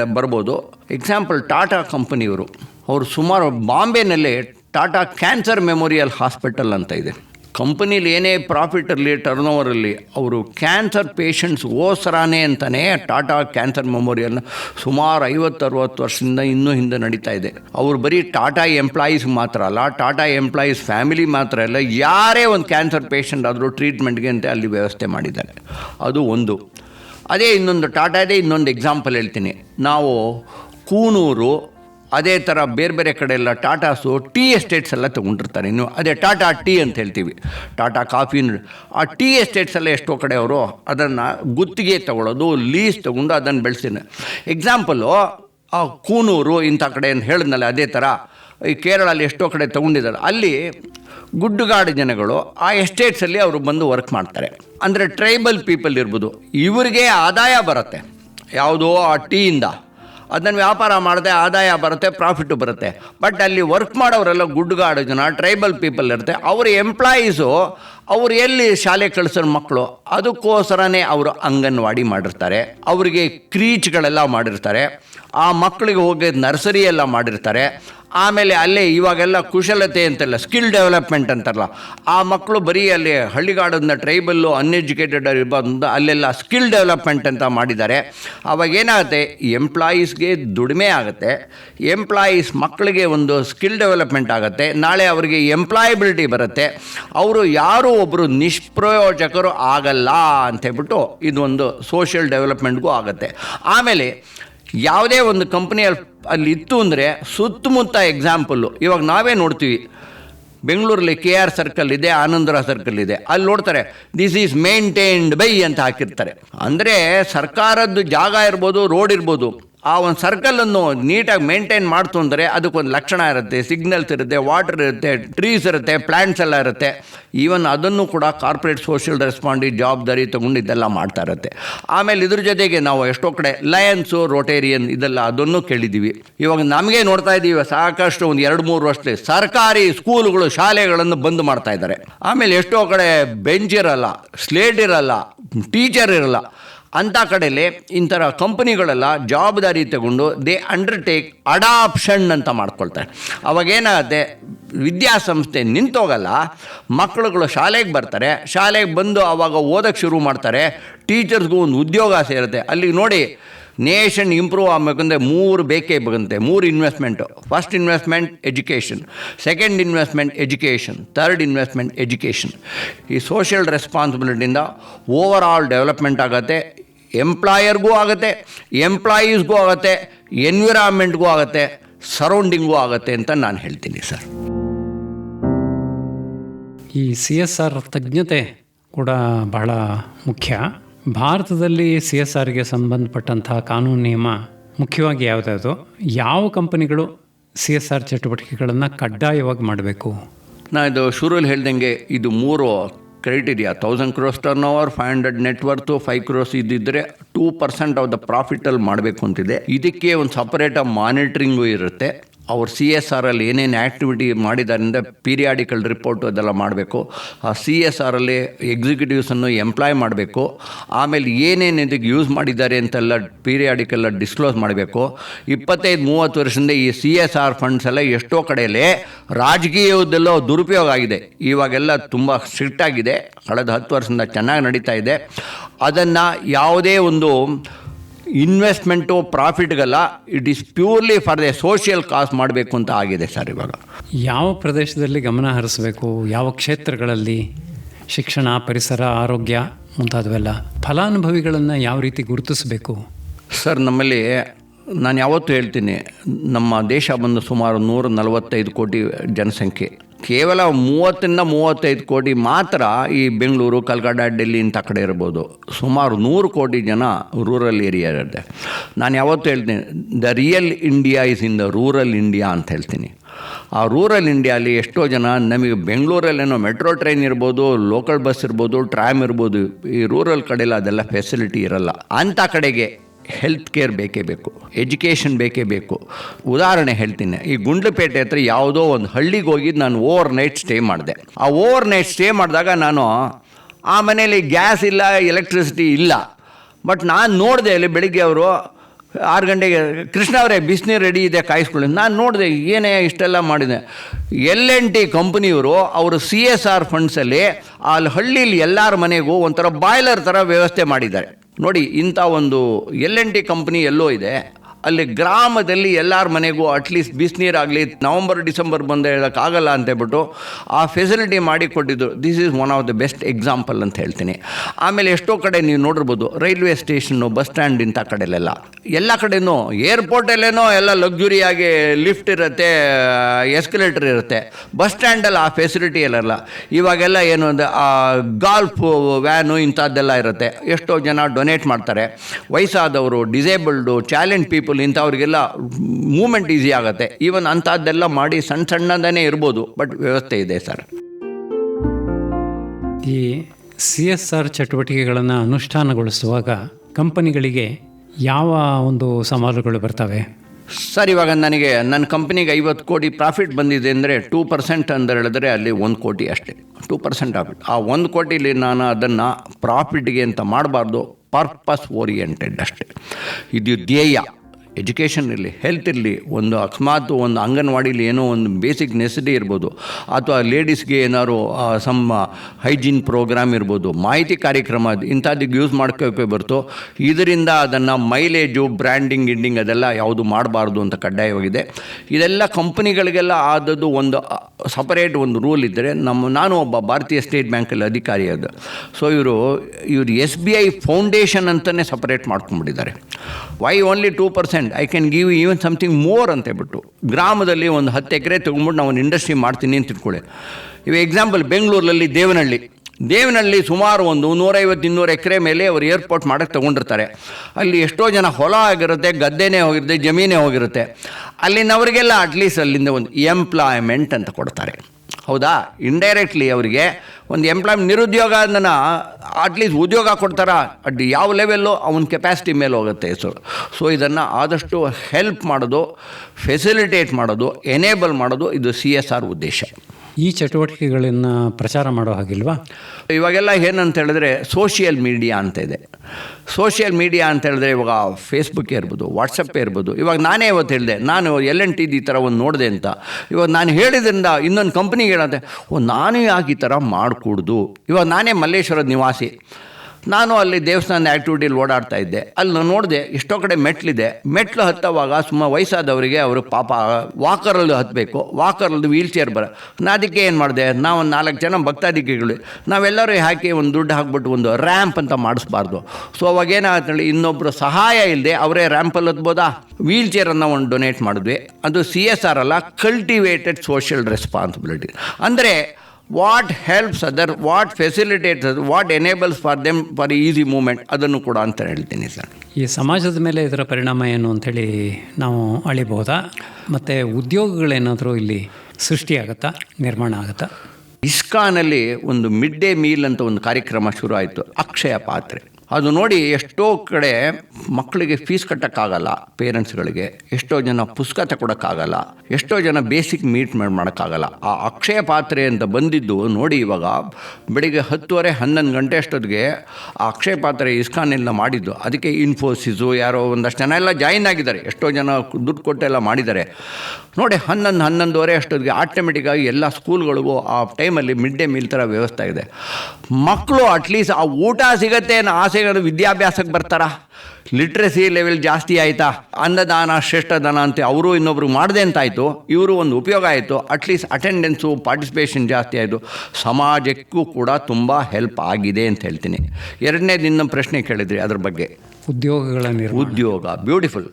ಬರ್ಬೋದು. ಎಕ್ಸಾಂಪಲ್ ಟಾಟಾ ಕಂಪನಿಯವರು. ಅವರು ಸುಮಾರು ಬಾಂಬೆನಲ್ಲಿ ಟಾಟಾ ಕ್ಯಾನ್ಸರ್ ಮೆಮೋರಿಯಲ್ ಹಾಸ್ಪಿಟಲ್ ಅಂತ ಇದೆ. ಕಂಪನಿಲಿ ಏನೇ ಪ್ರಾಫಿಟ್ ಇರಲಿ ಟರ್ನ್ ಓವರಲ್ಲಿ ಅವರು ಕ್ಯಾನ್ಸರ್ ಪೇಷಂಟ್ಸ್ಗೋಸ್ಕರನೇ ಅಂತಲೇ ಟಾಟಾ ಕ್ಯಾನ್ಸರ್ ಮೆಮೋರಿಯಲ್ನ ಸುಮಾರು ಐವತ್ತು ಅರುವತ್ತು ವರ್ಷದಿಂದ ಇನ್ನೂ ಹಿಂದೆ ನಡೀತಾ ಇದೆ. ಅವರು ಬರೀ ಟಾಟಾ ಎಂಪ್ಲಾಯೀಸ್ ಮಾತ್ರ ಅಲ್ಲ ಟಾಟಾ ಎಂಪ್ಲಾಯೀಸ್ ಫ್ಯಾಮಿಲಿ ಮಾತ್ರ ಅಲ್ಲ, ಯಾರೇ ಒಂದು ಕ್ಯಾನ್ಸರ್ ಪೇಷಂಟ್ ಆದರೂ ಟ್ರೀಟ್ಮೆಂಟ್ಗೆ ಅಂತ ಅಲ್ಲಿ ವ್ಯವಸ್ಥೆ ಮಾಡಿದ್ದಾರೆ. ಅದು ಒಂದು. ಅದೇ ಇನ್ನೊಂದು ಟಾಟಾದೇ ಇನ್ನೊಂದು ಎಕ್ಸಾಂಪಲ್ ಹೇಳ್ತೀನಿ. ನಾವು ಕೂನೂರು ಅದೇ ಥರ ಬೇರೆ ಬೇರೆ ಕಡೆ ಎಲ್ಲ ಟಾಟಾಸು ಟೀ ಎಸ್ಟೇಟ್ಸ್ ಎಲ್ಲ ತೊಗೊಂಡಿರ್ತಾರೆ. ಇನ್ನು ಅದೇ ಟಾಟಾ ಟೀ ಅಂತ ಹೇಳ್ತೀವಿ. ಟಾಟಾ ಕಾಫಿ ಆ ಟೀ ಎಸ್ಟೇಟ್ಸ್ ಎಲ್ಲ ಎಷ್ಟೋ ಕಡೆ ಅವರು ಅದನ್ನು ಗುತ್ತಿಗೆ ತಗೊಳ್ಳೋದು ಲೀಸ್ ತೊಗೊಂಡು ಅದನ್ನು ಬೆಳೆಸ್ತೀನಿ ಎಕ್ಸಾಂಪಲು ಆ ಕೂನೂರು ಇಂಥ ಕಡೆ ಅಂತ ಹೇಳಿದ್ನಲ್ಲ ಅದೇ ಥರ ಈ ಕೇರಳಲ್ಲಿ ಎಷ್ಟೋ ಕಡೆ ತೊಗೊಂಡಿದ್ದಾರೆ. ಅಲ್ಲಿ ಗುಡ್ಡುಗಾಡು ಜನಗಳು ಆ ಎಸ್ಟೇಟ್ಸಲ್ಲಿ ಅವರು ಬಂದು ವರ್ಕ್ ಮಾಡ್ತಾರೆ. ಅಂದರೆ ಟ್ರೈಬಲ್ ಪೀಪಲ್ ಇರ್ಬೋದು. ಇವರಿಗೆ ಆದಾಯ ಬರುತ್ತೆ. ಯಾವುದೋ ಆ ಟೀಯಿಂದ ಅದನ್ನು ವ್ಯಾಪಾರ ಮಾಡಿದೆ ಆದಾಯ ಬರುತ್ತೆ ಪ್ರಾಫಿಟ್ಟು ಬರುತ್ತೆ. ಬಟ್ ಅಲ್ಲಿ ವರ್ಕ್ ಮಾಡೋರೆಲ್ಲ ಗುಡ್ಡಗಾಡು ಜನ ಟ್ರೈಬಲ್ ಪೀಪಲ್ ಇರುತ್ತೆ. ಅವ್ರ ಎಂಪ್ಲಾಯೀಸು ಅವ್ರು ಎಲ್ಲಿ ಶಾಲೆ ಕಳಿಸೋ ಮಕ್ಕಳು ಅದಕ್ಕೋಸ್ಕರನೇ ಅವರು ಅಂಗನವಾಡಿ ಮಾಡಿರ್ತಾರೆ. ಅವರಿಗೆ ಕ್ರೀಚ್ಗಳೆಲ್ಲ ಮಾಡಿರ್ತಾರೆ. ಆ ಮಕ್ಕಳಿಗೆ ಹೋಗಿ ನರ್ಸರಿ ಎಲ್ಲ ಮಾಡಿರ್ತಾರೆ. ಆಮೇಲೆ ಅಲ್ಲೇ ಇವಾಗೆಲ್ಲ ಕುಶಲತೆ ಅಂತೆಲ್ಲ, ಸ್ಕಿಲ್ ಡೆವಲಪ್ಮೆಂಟ್ ಅಂತಾರಲ್ಲ, ಆ ಮಕ್ಕಳು ಬರೀ ಅಲ್ಲಿ ಹಳ್ಳಿಗಾಡನ್ನ ಟ್ರೈಬಲ್ಲು ಅನ್ಎಜುಕೇಟೆಡ್ ಇರ್ಬೋದು ಅಲ್ಲೆಲ್ಲ ಸ್ಕಿಲ್ ಡೆವಲಪ್ಮೆಂಟ್ ಅಂತ ಮಾಡಿದ್ದಾರೆ. ಅವಾಗ ಏನಾಗುತ್ತೆ ಎಂಪ್ಲಾಯೀಸ್ಗೆ ದುಡಿಮೆ ಆಗುತ್ತೆ. ಎಂಪ್ಲಾಯೀಸ್ ಮಕ್ಕಳಿಗೆ ಒಂದು ಸ್ಕಿಲ್ ಡೆವಲಪ್ಮೆಂಟ್ ಆಗುತ್ತೆ. ನಾಳೆ ಅವರಿಗೆ ಎಂಪ್ಲಾಯಬಿಲಿಟಿ ಬರುತ್ತೆ. ಅವರು ಯಾರೂ ಒಬ್ಬರು ನಿಷ್ಪ್ರಯೋಜಕರು ಆಗಲ್ಲ ಅಂತ ಹೇಳ್ಬಿಟ್ಟು ಇದೊಂದು ಸೋಷಿಯಲ್ ಡೆವಲಪ್ಮೆಂಟ್ಗೂ ಆಗುತ್ತೆ. ಆಮೇಲೆ ಯಾವುದೇ ಒಂದು ಕಂಪ್ನಿಯಲ್ಲಿ ಅಲ್ಲಿ ಇತ್ತು ಅಂದರೆ ಸುತ್ತಮುತ್ತ ಎಕ್ಸಾಂಪಲ್ಲು ಇವಾಗ ನಾವೇ ನೋಡ್ತೀವಿ. ಬೆಂಗಳೂರಲ್ಲಿ ಕೆ ಆರ್ ಸರ್ಕಲ್ ಇದೆ, ಆನಂದರ ಸರ್ಕಲ್ ಇದೆ. ಅಲ್ಲಿ ನೋಡ್ತಾರೆ ದಿಸ್ ಈಸ್ ಮೇಂಟೈನ್ಡ್ ಬೈ ಅಂತ ಹಾಕಿರ್ತಾರೆ. ಅಂದರೆ ಸರ್ಕಾರದ್ದು ಜಾಗ ಇರ್ಬೋದು ರೋಡ್ ಇರ್ಬೋದು ಆ ಒಂದು ಸರ್ಕಲನ್ನು ನೀಟಾಗಿ ಮೇಂಟೈನ್ ಮಾಡ್ತು ಅಂದರೆ ಅದಕ್ಕೊಂದು ಲಕ್ಷಣ ಇರುತ್ತೆ ಸಿಗ್ನಲ್ಸ್ ಇರುತ್ತೆ ವಾಟರ್ ಇರುತ್ತೆ ಟ್ರೀಸ್ ಇರುತ್ತೆ ಪ್ಲ್ಯಾಂಟ್ಸ್ ಎಲ್ಲ ಇರುತ್ತೆ. ಈವನ್ ಅದನ್ನು ಕೂಡ ಕಾರ್ಪೊರೇಟ್ ಸೋಷಿಯಲ್ ರೆಸ್ಪಾಂಡಿ ಜವಾಬ್ದಾರಿ ತಗೊಂಡು ಇದೆಲ್ಲ ಮಾಡ್ತಾ ಇರುತ್ತೆ. ಆಮೇಲೆ ಇದ್ರ ಜೊತೆಗೆ ನಾವು ಎಷ್ಟೋ ಕಡೆ ಲಯನ್ಸು ರೋಟೇರಿಯನ್ ಇದೆಲ್ಲ ಅದನ್ನು ಕೇಳಿದ್ದೀವಿ. ಇವಾಗ ನಮಗೆ ನೋಡ್ತಾ ಇದ್ದೀವಿ, ಸಾಕಷ್ಟು ಒಂದು ಎರಡು ಮೂರು ವರ್ಷದಲ್ಲಿ ಸರ್ಕಾರಿ ಸ್ಕೂಲ್ಗಳು, ಶಾಲೆಗಳನ್ನು ಬಂದ್ ಮಾಡ್ತಾ ಇದ್ದಾರೆ. ಆಮೇಲೆ ಎಷ್ಟೋ ಕಡೆ ಬೆಂಚ್ ಇರಲ್ಲ ಸ್ಲೇಟ್ ಇರಲ್ಲ ಟೀಚರ್ ಇರಲ್ಲ. ಅಂಥ ಕಡೆಯಲ್ಲಿ ಇಂಥರ ಕಂಪ್ನಿಗಳೆಲ್ಲ ಜವಾಬ್ದಾರಿ ತಗೊಂಡು ದೇ ಅಂಡರ್ಟೇಕ್ ಅಡಾಪ್ಷನ್ ಅಂತ ಮಾಡ್ಕೊಳ್ತಾರೆ. ಅವಾಗೇನಾಗುತ್ತೆ ವಿದ್ಯಾಸಂಸ್ಥೆ ನಿಂತೋಗಲ್ಲ, ಮಕ್ಕಳುಗಳು ಶಾಲೆಗೆ ಬರ್ತಾರೆ, ಶಾಲೆಗೆ ಬಂದು ಅವಾಗ ಓದೋಕ್ಕೆ ಶುರು ಮಾಡ್ತಾರೆ, ಟೀಚರ್ಸ್ಗೂ ಒಂದು ಉದ್ಯೋಗ ಸೇರುತ್ತೆ. ಅಲ್ಲಿಗೆ ನೋಡಿ, ನೇಷನ್ ಇಂಪ್ರೂವ್ ಆಗಬೇಕಂದ್ರೆ ಮೂರು ಬೇಕೇ ಬೇಕಂತೆ, ಮೂರು investment. First investment education, second investment education, third investment education. ಈ ಸೋಷಿಯಲ್ ರೆಸ್ಪಾನ್ಸಿಬಿಲಿಟಿಯಿಂದ ಓವರ್ ಆಲ್ ಡೆವಲಪ್ಮೆಂಟ್ ಆಗುತ್ತೆ ಎಂಪ್ಲಾಯರ್ಗೂ ಆಗುತ್ತೆ ಎಂಪ್ಲಾಯೀಸ್ಗೂ ಆಗುತ್ತೆ ಎನ್ವಿರಾನ್ಮೆಂಟ್ಗೂ ಆಗುತ್ತೆ ಸರೌಂಡಿಂಗೂ ಆಗುತ್ತೆ ಅಂತ ನಾನು ಹೇಳ್ತೀನಿ ಸರ್ ಈ ಸಿ ಎಸ್ ಆರ್ ತಜ್ಞತೆ ಕೂಡ ಬಹಳ ಮುಖ್ಯ. ಭಾರತದಲ್ಲಿ ಸಿ ಎಸ್ ಆರ್ಗೆ ಸಂಬಂಧಪಟ್ಟಂತಹ ಕಾನೂನು ನಿಯಮ ಮುಖ್ಯವಾಗಿ ಯಾವುದಾದ್ರು ಯಾವ ಕಂಪನಿಗಳು ಸಿ ಎಸ್ ಆರ್ ಚಟುವಟಿಕೆಗಳನ್ನು ಕಡ್ಡಾಯವಾಗಿ ಮಾಡಬೇಕು? ನಾನು ಇದು ಶುರುವಲ್ಲಿ ಹೇಳ್ದಂಗೆ ಇದು ಮೂರು criteria thousand crores turnover five hundred net worth five crores ಇದ್ದಿದ್ರೆ ಟೂ ಪರ್ಸೆಂಟ್ ಆಫ್ ದ ಪ್ರಾಫಿಟಲ್ಲಿ ಮಾಡಬೇಕು ಅಂತಿದೆ. ಇದಕ್ಕೆ ಒಂದು ಸಪರೇಟಾಗಿ ಮಾನಿಟ್ರಿಂಗು ಇರುತ್ತೆ. ಅವ್ರು ಸಿ ಎಸ್ ಆರಲ್ಲಿ ಏನೇನು ಆ್ಯಕ್ಟಿವಿಟಿ ಮಾಡಿದಾರಿಂದ ಪೀರಿಯಾಡಿಕಲ್ ರಿಪೋರ್ಟು ಅದೆಲ್ಲ ಮಾಡಬೇಕು. ಆ ಸಿ ಎಸ್ ಆರಲ್ಲಿ ಎಕ್ಸಿಕ್ಯೂಟಿವ್ಸನ್ನು ಎಂಪ್ಲಾಯ್ ಮಾಡಬೇಕು. ಆಮೇಲೆ ಏನೇನು ಇದಕ್ಕೆ ಯೂಸ್ ಮಾಡಿದ್ದಾರೆ ಅಂತೆಲ್ಲ ಪೀರಿಯಾಡಿಕಲ್ಲ ಡಿಸ್ಕ್ಲೋಸ್ ಮಾಡಬೇಕು. ಇಪ್ಪತ್ತೈದು, ಮೂವತ್ತು ವರ್ಷದಿಂದ ಈ ಸಿ ಎಸ್ ಆರ್ ಫಂಡ್ಸ್ ಎಲ್ಲ ಎಷ್ಟೋ ಕಡೆಯಲ್ಲಿ ರಾಜಕೀಯದಲ್ಲೋ ದುರುಪಯೋಗ ಆಗಿದೆ. ಇವಾಗೆಲ್ಲ ತುಂಬ ಸ್ಟ್ರಿಕ್ಟ್ ಆಗಿದೆ. ಕಳೆದ ಹತ್ತು ವರ್ಷದಿಂದ ಚೆನ್ನಾಗಿ ನಡೀತಾ ಇದೆ. ಅದನ್ನು ಯಾವುದೇ ಒಂದು investment ಪ್ರಾಫಿಟ್ಗಲ್ಲ it is purely for the social cause ಮಾಡಬೇಕು ಅಂತ ಆಗಿದೆ ಸರ್ ಇವಾಗ. ಯಾವ ಪ್ರದೇಶದಲ್ಲಿ ಗಮನ ಹರಿಸಬೇಕು ಯಾವ ಕ್ಷೇತ್ರಗಳಲ್ಲಿ ಶಿಕ್ಷಣ ಪರಿಸರ ಆರೋಗ್ಯ ಮುಂತಾದವೆಲ್ಲ ಫಲಾನುಭವಿಗಳನ್ನು ಯಾವ ರೀತಿ ಗುರುತಿಸಬೇಕು? ಸರ್ ನಮ್ಮಲ್ಲಿ ನಾನು ಯಾವತ್ತೂ ಹೇಳ್ತೀನಿ ನಮ್ಮ ದೇಶ ಬಂದು ಸುಮಾರು ನೂರ ನಲವತ್ತೈದು ಕೋಟಿ ಜನಸಂಖ್ಯೆ. ಕೇವಲ ಮೂವತ್ತರಿಂದ ಮೂವತ್ತೈದು ಕೋಟಿ ಮಾತ್ರ ಈ ಬೆಂಗಳೂರು ಕಲ್ಕಡ ಡೆಲ್ಲಿ ಇಂಥ ಕಡೆ ಇರ್ಬೋದು. ಸುಮಾರು ನೂರು ಕೋಟಿ ಜನ ರೂರಲ್ ಏರಿಯಾ ಇರುತ್ತೆ ನಾನು ಯಾವತ್ತೂ ಹೇಳ್ತೀನಿ the real India is in the rural India ಅಂತ ಹೇಳ್ತೀನಿ. ಆ ರೂರಲ್ ಇಂಡಿಯಾಲಿ ಎಷ್ಟೋ ಜನ, ನಮಗೆ ಬೆಂಗಳೂರಲ್ಲೇನೋ ಮೆಟ್ರೋ ಟ್ರೈನ್ ಇರ್ಬೋದು ಲೋಕಲ್ ಬಸ್ ಇರ್ಬೋದು ಟ್ರಾಮ್ ಇರ್ಬೋದು, ಈ ರೂರಲ್ ಕಡೆಲ್ಲ ಅದೆಲ್ಲ ಫೆಸಿಲಿಟಿ ಇರಲ್ಲ. ಅಂಥ ಕಡೆಗೆ ಹೆಲ್ತ್ ಕೇರ್ ಬೇಕೇ ಬೇಕು ಎಜುಕೇಷನ್ ಬೇಕೇ ಬೇಕು. ಉದಾಹರಣೆ ಹೇಳ್ತೀನಿ, ಈ ಗುಂಡ್ಲುಪೇಟೆ ಹತ್ರ ಯಾವುದೋ ಒಂದು ಹಳ್ಳಿಗೆ ಹೋಗಿ ನಾನು ಓವರ್ ನೈಟ್ ಸ್ಟೇ ಮಾಡಿದೆ. ಆ ಓವರ್ ನೈಟ್ ಸ್ಟೇ ಮಾಡಿದಾಗ ನಾನು, ಆ ಮನೇಲಿ ಗ್ಯಾಸ್ ಇಲ್ಲ ಎಲೆಕ್ಟ್ರಿಸಿಟಿ ಇಲ್ಲ. ಬಟ್ ನಾನು ನೋಡಿದೆ ಅಲ್ಲಿ ಬೆಳಿಗ್ಗೆ ಅವರು, ಆರು ಗಂಟೆಗೆ, ಕೃಷ್ಣ ಅವರೇ ಬಿಸಿನೀರು ರೆಡಿ ಇದೆ, ಕಾಯಿಸ್ಕೊಳ್ಳಿ. ನಾನು ನೋಡಿದೆ, ಏನೇ ಇಷ್ಟೆಲ್ಲ ಮಾಡಿದೆ. ಎಲ್ ಎನ್ ಟಿ ಕಂಪ್ನಿಯವರು, ಅವರು ಸಿ ಎಸ್ ಆರ್ ಫಂಡ್ಸಲ್ಲಿ ಅಲ್ಲಿ ಹಳ್ಳಿಲಿ ಎಲ್ಲರ ಮನೆಗೂ ಒಂಥರ ಬಾಯ್ಲರ್ ಥರ ವ್ಯವಸ್ಥೆ ಮಾಡಿದ್ದಾರೆ. ನೋಡಿ ಇಂಥ ಒಂದು ಎಲ್ ಎನ್ ಟಿ ಕಂಪ್ನಿ ಎಲ್ಲೋ ಇದೆ. ಅಲ್ಲಿ ಗ್ರಾಮದಲ್ಲಿ ಎಲ್ಲರ ಮನೆಗೂ ಅಟ್ಲೀಸ್ಟ್ ಬಿಸಿನೀರಾಗಲಿ ನವಂಬರ್, ಡಿಸೆಂಬರ್ ಬಂದು ಹೇಳೋಕ್ಕಾಗಲ್ಲ ಅಂತ ಹೇಳ್ಬಿಟ್ಟು ಆ facility ಮಾಡಿಕೊಟ್ಟಿದ್ದು this is one of the best example ಅಂತ ಹೇಳ್ತೀನಿ. ಆಮೇಲೆ ಎಷ್ಟೋ ಕಡೆ ನೀವು ನೋಡಿರ್ಬೋದು ರೈಲ್ವೆ ಸ್ಟೇಷನ್ನು ಬಸ್ ಸ್ಟ್ಯಾಂಡ್ ಇಂಥ ಕಡೆಲೆಲ್ಲ. ಎಲ್ಲ ಕಡೆನೂ ಏರ್ಪೋರ್ಟಲ್ಲೇನೋ ಎಲ್ಲ ಲಕ್ಸುರಿಯಾಗಿ ಲಿಫ್ಟ್ ಇರುತ್ತೆ ಎಸ್ಕಲೇಟರ್ ಇರುತ್ತೆ. ಬಸ್ ಸ್ಟ್ಯಾಂಡಲ್ಲಿ ಆ ಫೆಸಿಲಿಟಿ ಎಲ್ಲ ಇವಾಗೆಲ್ಲ ಏನು ಅಂದರೆ, ಆ ಗಾಲ್ಫ್ ವ್ಯಾನು ಇಂಥದ್ದೆಲ್ಲ ಇರುತ್ತೆ. ಎಷ್ಟೋ ಜನ ಡೊನೇಟ್ ಮಾಡ್ತಾರೆ. ವಯಸ್ಸಾದವರು ಡಿಸೇಬಲ್ಡು ಚಾಲೆಂಜ್ ಪೀಪಲ್ ಇಂಥವ್ರಿಗೆಲ್ಲ ಮೂಮೆಂಟ್ ಈಸಿ ಆಗುತ್ತೆ. ಈವನ್ ಅಂಥದ್ದೆಲ್ಲ ಮಾಡಿ ಸಣ್ಣ ಸಣ್ಣದೇ ಇರ್ಬೋದು ಬಟ್ ವ್ಯವಸ್ಥೆ ಇದೆ ಸರ್. ಈ ಸಿ ಎಸ್ ಆರ್ ಚಟುವಟಿಕೆಗಳನ್ನು ಅನುಷ್ಠಾನಗೊಳಿಸುವಾಗ ಕಂಪನಿಗಳಿಗೆ ಯಾವ ಒಂದು ಸವಾಲುಗಳು ಬರ್ತವೆ? ಸರ್ ಇವಾಗ ನನಗೆ ನನ್ನ ಕಂಪ್ನಿಗೆ ಐವತ್ತು ಕೋಟಿ ಪ್ರಾಫಿಟ್ ಬಂದಿದೆ ಅಂದರೆ ಟೂ ಪರ್ಸೆಂಟ್ ಅಂತ ಹೇಳಿದ್ರೆ ಅಲ್ಲಿ ಒಂದು ಕೋಟಿ ಅಷ್ಟೇ. ಟೂ ಪರ್ಸೆಂಟ್ ಆಫಿಟ್ ಆ ಒಂದು ಕೋಟಿಲಿ ನಾನು ಅದನ್ನು ಪ್ರಾಫಿಟ್ಗೆ ಅಂತ ಮಾಡಬಾರ್ದು ಪರ್ಪಸ್ ಓರಿಯೆಂಟೆಡ್ ಅಷ್ಟೇ. ಇದು ಧ್ಯೇಯ. ಎಜುಕೇಷನ್ ಇರಲಿ ಹೆಲ್ತ್ ಇರಲಿ, ಒಂದು ಅಕಸ್ಮಾತ್ ಒಂದು ಅಂಗನವಾಡಿಲಿ ಏನೋ ಒಂದು ಬೇಸಿಕ್ ನೆಸಿಟಿ ಇರ್ಬೋದು. ಅಥವಾ ಲೇಡೀಸ್ಗೆ ಏನಾದ್ರು ಸಮ್ ಹೈಜೀನ್ ಪ್ರೋಗ್ರಾಮ್ ಇರ್ಬೋದು, ಮಾಹಿತಿ ಕಾರ್ಯಕ್ರಮ ಇಂಥದ್ದಕ್ಕೆ ಯೂಸ್ ಮಾಡ್ಕೋಕೆ ಬರ್ತು. ಇದರಿಂದ ಅದನ್ನು ಮೈಲೇಜು ಬ್ರ್ಯಾಂಡಿಂಗ್ ಗಿಂಡಿಂಗ್ ಅದೆಲ್ಲ ಯಾವುದು ಮಾಡಬಾರ್ದು ಅಂತ ಕಡ್ಡಾಯವಾಗಿದೆ. ಇದೆಲ್ಲ ಕಂಪನಿಗಳಿಗೆಲ್ಲ ಆದದ್ದು ಒಂದು ಸಪರೇಟ್ ಒಂದು ರೂಲ್ ಇದ್ದರೆ ನಮ್ಮ, ನಾನು ಒಬ್ಬ ಭಾರತೀಯ ಸ್ಟೇಟ್ ಬ್ಯಾಂಕಲ್ಲಿ ಅಧಿಕಾರಿ ಅದು ಸೊ ಇವರು ಇವರು ಎಸ್ ಬಿ ಐ ಫೌಂಡೇಶನ್ ಅಂತಲೇ separate ಮಾಡ್ಕೊಂಡ್ಬಿಟ್ಟಿದ್ದಾರೆ. Why only two percent extend I can give even something more ಅಂತ ಹೇಳ್ಬಿಟ್ಟು, ಗ್ರಾಮದಲ್ಲಿ ಒಂದು ಹತ್ತು ಎಕರೆ ತೊಗೊಂಬಿಟ್ಟು ನಾವು ಒಂದು ಇಂಡಸ್ಟ್ರಿ ಮಾಡ್ತೀನಿ ಅಂತ ತಿಳ್ಕೊಳ್ಳಿ. ಇವಾಗ ಎಕ್ಸಾಂಪಲ್ ಬೆಂಗಳೂರಲ್ಲಿ ದೇವನಹಳ್ಳಿ. ದೇವನಹಳ್ಳಿ ಸುಮಾರು ಒಂದು ನೂರೈವತ್ತು, ಇನ್ನೂರು ಎಕರೆ ಮೇಲೆ ಅವರು ಏರ್ಪೋರ್ಟ್ ಮಾಡೋಕ್ಕೆ ತೊಗೊಂಡಿರ್ತಾರೆ. ಅಲ್ಲಿ ಎಷ್ಟೋ ಜನ ಹೊಲ ಆಗಿರುತ್ತೆ, ಗದ್ದೆನೇ ಹೋಗಿರುತ್ತೆ, ಜಮೀನೇ ಹೋಗಿರುತ್ತೆ. ಅಲ್ಲಿನವರಿಗೆಲ್ಲ ಅಟ್ಲೀಸ್ಟ್ ಅಲ್ಲಿಂದ ಒಂದು ಎಂಪ್ಲಾಯ್ಮೆಂಟ್ ಅಂತ ಕೊಡ್ತಾರೆ. ಹೌದಾ? ಇಂಡೈರೆಕ್ಟ್ಲಿ ಅವರಿಗೆ ಒಂದು ಎಂಪ್ಲಾಯ್ ನಿರುದ್ಯೋಗ ಅದನ್ನು ಅಟ್ಲೀಸ್ಟ್ ಉದ್ಯೋಗ ಕೊಡ್ತಾರ ಅಡ್ಡಿ ಯಾವ ಲೆವೆಲ್ಲು ಅವನ ಕೆಪಾಸಿಟಿ ಮೇಲೆ ಹೋಗುತ್ತೆ ಸೊ ಸೊ ಇದನ್ನು ಆದಷ್ಟು ಹೆಲ್ಪ್ ಮಾಡೋದು ಫೆಸಿಲಿಟೇಟ್ ಮಾಡೋದು ಎನೇಬಲ್ ಮಾಡೋದು ಇದು ಸಿ ಎಸ್ ಆರ್ ಉದ್ದೇಶ. ಈ ಚಟುವಟಿಕೆಗಳನ್ನು ಪ್ರಚಾರ ಮಾಡೋ ಹಾಗಿಲ್ವಾ? ಇವಾಗೆಲ್ಲ ಏನಂತ ಹೇಳಿದ್ರೆ ಸೋಷಿಯಲ್ ಮೀಡಿಯಾ ಅಂತ ಇದೆ. ಸೋಷಿಯಲ್ ಮೀಡಿಯಾ ಅಂತ ಹೇಳಿದ್ರೆ ಇವಾಗ ಫೇಸ್ಬುಕ್ ಇರ್ಬೋದು ವಾಟ್ಸಪ್ ಇರ್ಬೋದು. ಇವಾಗ ನಾನೇ ಇವತ್ತು ಹೇಳಿದೆ, ನಾನು ಎಲ್ ಎನ್ ಟಿ ಈ ಥರ ಒಂದು ನೋಡಿದೆ ಅಂತ. ಇವಾಗ ನಾನು ಹೇಳಿದ್ರಿಂದ ಇನ್ನೊಂದು ಕಂಪ್ನಿಗೆ ಹೇಳಂತೆ ಓ ನಾನು ಯಾಕೆ ಈ ಥರ ಮಾಡಿಕೊಡ್ದು? ಇವಾಗ ನಾನೇ ಮಲ್ಲೇಶ್ವರದ ನಿವಾಸಿ. ನಾನು ಅಲ್ಲಿ ದೇವಸ್ಥಾನದ ಆ್ಯಕ್ಟಿವಿಟಿಲಿ ಓಡಾಡ್ತಾ ಇದ್ದೆ. ಅಲ್ಲಿ ನಾನು ನೋಡಿದೆ, ಎಷ್ಟೋ ಕಡೆ ಮೆಟ್ಲಿದೆ. ಮೆಟ್ಲು ಹತ್ತುವಾಗ ಸುಮ್ಮ ವಯಸ್ಸಾದವರಿಗೆ ಅವರು ಪಾಪ ವಾಕರಲ್ಲಿ ಹತ್ತಬೇಕು ವಾಕರಲ್ಲಿ ವೀಲ್ ಚೇರ್ ಬರ. ನಾ ಅದಕ್ಕೆ ಏನು ಮಾಡಿದೆ ನಾವು ನಾಲ್ಕು ಜನ ಭಕ್ತಾದಿಕೆಗಳು ನಾವೆಲ್ಲರೂ ಹಾಕಿ ಒಂದು ದುಡ್ಡು ಹಾಕ್ಬಿಟ್ಟು ಒಂದು ರ್ಯಾಂಪ್ ಅಂತ ಮಾಡಿಸ್ಬಾರ್ದು. ಸೊ ಅವಾಗ ಏನಾಗುತ್ತೆ ಇನ್ನೊಬ್ಬರು ಸಹಾಯ ಇಲ್ಲದೆ ಅವರೇ ರ್ಯಾಂಪಲ್ಲಿ ಹತ್ಬೋದಾ? ವೀಲ್ ಚೇರನ್ನು ಒಂದು ಡೊನೇಟ್ ಮಾಡಿದ್ವಿ. ಅದು ಸಿ ಎಸ್ ಆರ್ ಅಲ್ಲ ಕಲ್ಟಿವೇಟೆಡ್ ಸೋಷಿಯಲ್ ರೆಸ್ಪಾನ್ಸಿಬಿಲಿಟಿ ಅಂದರೆ what helps other what facilitates what enables for them for easy movement ಅದನ್ನು ಕೂಡ ಅಂತ ಹೇಳ್ತೀನಿ ಸರ್. ಈ ಸಮಾಜದ ಮೇಲೆ ಇದರ ಪರಿಣಾಮ ಏನು ಅಂಥೇಳಿ ನಾವು ಅಳಿಬಹುದಾ ಮತ್ತು ಉದ್ಯೋಗಗಳೇನಾದರೂ ಇಲ್ಲಿ ಸೃಷ್ಟಿಯಾಗತ್ತಾ ನಿರ್ಮಾಣ ಆಗುತ್ತಾ? ಇಸ್ಕಾನಲ್ಲಿ ಒಂದು ಮಿಡ್ ಡೇ ಮೀಲ್ ಅಂತ ಒಂದು ಕಾರ್ಯಕ್ರಮ ಶುರು ಆಯಿತು. ಅಕ್ಷಯ ಪಾತ್ರೆ. ಅದು ನೋಡಿ ಎಷ್ಟೋ ಕಡೆ ಮಕ್ಕಳಿಗೆ ಫೀಸ್ ಕಟ್ಟೋಕ್ಕಾಗಲ್ಲ ಪೇರೆಂಟ್ಸ್ಗಳಿಗೆ ಎಷ್ಟೋ ಜನ ಪುಸ್ತಕ ಕೊಡೋಕ್ಕಾಗಲ್ಲ, ಎಷ್ಟೋ ಜನ ಬೇಸಿಕ್ ಮೀಟ್ ಮಾಡೋಕ್ಕಾಗಲ್ಲ. ಆ ಅಕ್ಷಯ ಪಾತ್ರೆ ಅಂತ ಬಂದಿದ್ದು ನೋಡಿ ಇವಾಗ ಬೆಳಿಗ್ಗೆ ಹತ್ತುವರೆ, ಹನ್ನೊಂದು ಗಂಟೆ ಅಷ್ಟೊತ್ತಿಗೆ ಆ ಅಕ್ಷಯ ಪಾತ್ರೆ ಇಸ್ಕಾನೆಲ್ಲ ಮಾಡಿದ್ದು. ಅದಕ್ಕೆ ಇನ್ಫೋಸಿಸು ಯಾರೋ ಒಂದಷ್ಟು ಜನ ಎಲ್ಲ ಜಾಯಿನ್ ಆಗಿದ್ದಾರೆ. ಎಷ್ಟೋ ಜನ ದುಡ್ಡು ಕೊಟ್ಟೆಲ್ಲ ಮಾಡಿದ್ದಾರೆ. ನೋಡಿ ಹನ್ನೊಂದು, ಹನ್ನೊಂದುವರೆ ಅಷ್ಟೊತ್ತಿಗೆ ಆಟೋಮೆಟಿಕ್ಕಾಗಿ ಎಲ್ಲ ಸ್ಕೂಲ್ಗಳಿಗೂ ಆ ಟೈಮಲ್ಲಿ ಮಿಡ್ ಡೇ ಮೀಲ್ ಥರ ವ್ಯವಸ್ಥೆ ಇದೆ. ಮಕ್ಕಳು ಅಟ್ಲೀಸ್ಟ್ ಆ ಊಟ ಸಿಗತ್ತೆ ಅನ್ನೋ ಆಸೆಗೆ ವಿದ್ಯಾಭ್ಯಾಸಕ್ಕೆ ಬರ್ತಾರಾ? ಲಿಟ್ರಸಿ ಲೆವೆಲ್ ಜಾಸ್ತಿ ಆಯಿತಾ? ಅನ್ನದಾನ ಶ್ರೇಷ್ಠದಾನ ಅಂತ ಅವರು ಇನ್ನೊಬ್ರು ಮಾಡಿದೆ ಅಂತಾಯಿತು ಇವರು ಒಂದು ಉಪಯೋಗ ಆಯಿತು ಅಟ್ಲೀಸ್ಟ್ ಅಟೆಂಡೆನ್ಸು ಪಾರ್ಟಿಸಿಪೇಷನ್ ಜಾಸ್ತಿ ಆಯಿತು. ಸಮಾಜಕ್ಕೂ ಕೂಡ ತುಂಬ ಹೆಲ್ಪ್ ಆಗಿದೆ ಅಂತ ಹೇಳ್ತೀನಿ. ಎರಡನೇ ದಿನ ಪ್ರಶ್ನೆ ಕೇಳಿದ್ರಿ ಅದ್ರ ಬಗ್ಗೆ. ಉದ್ಯೋಗಗಳ ಉದ್ಯೋಗ ಬ್ಯೂಟಿಫುಲ್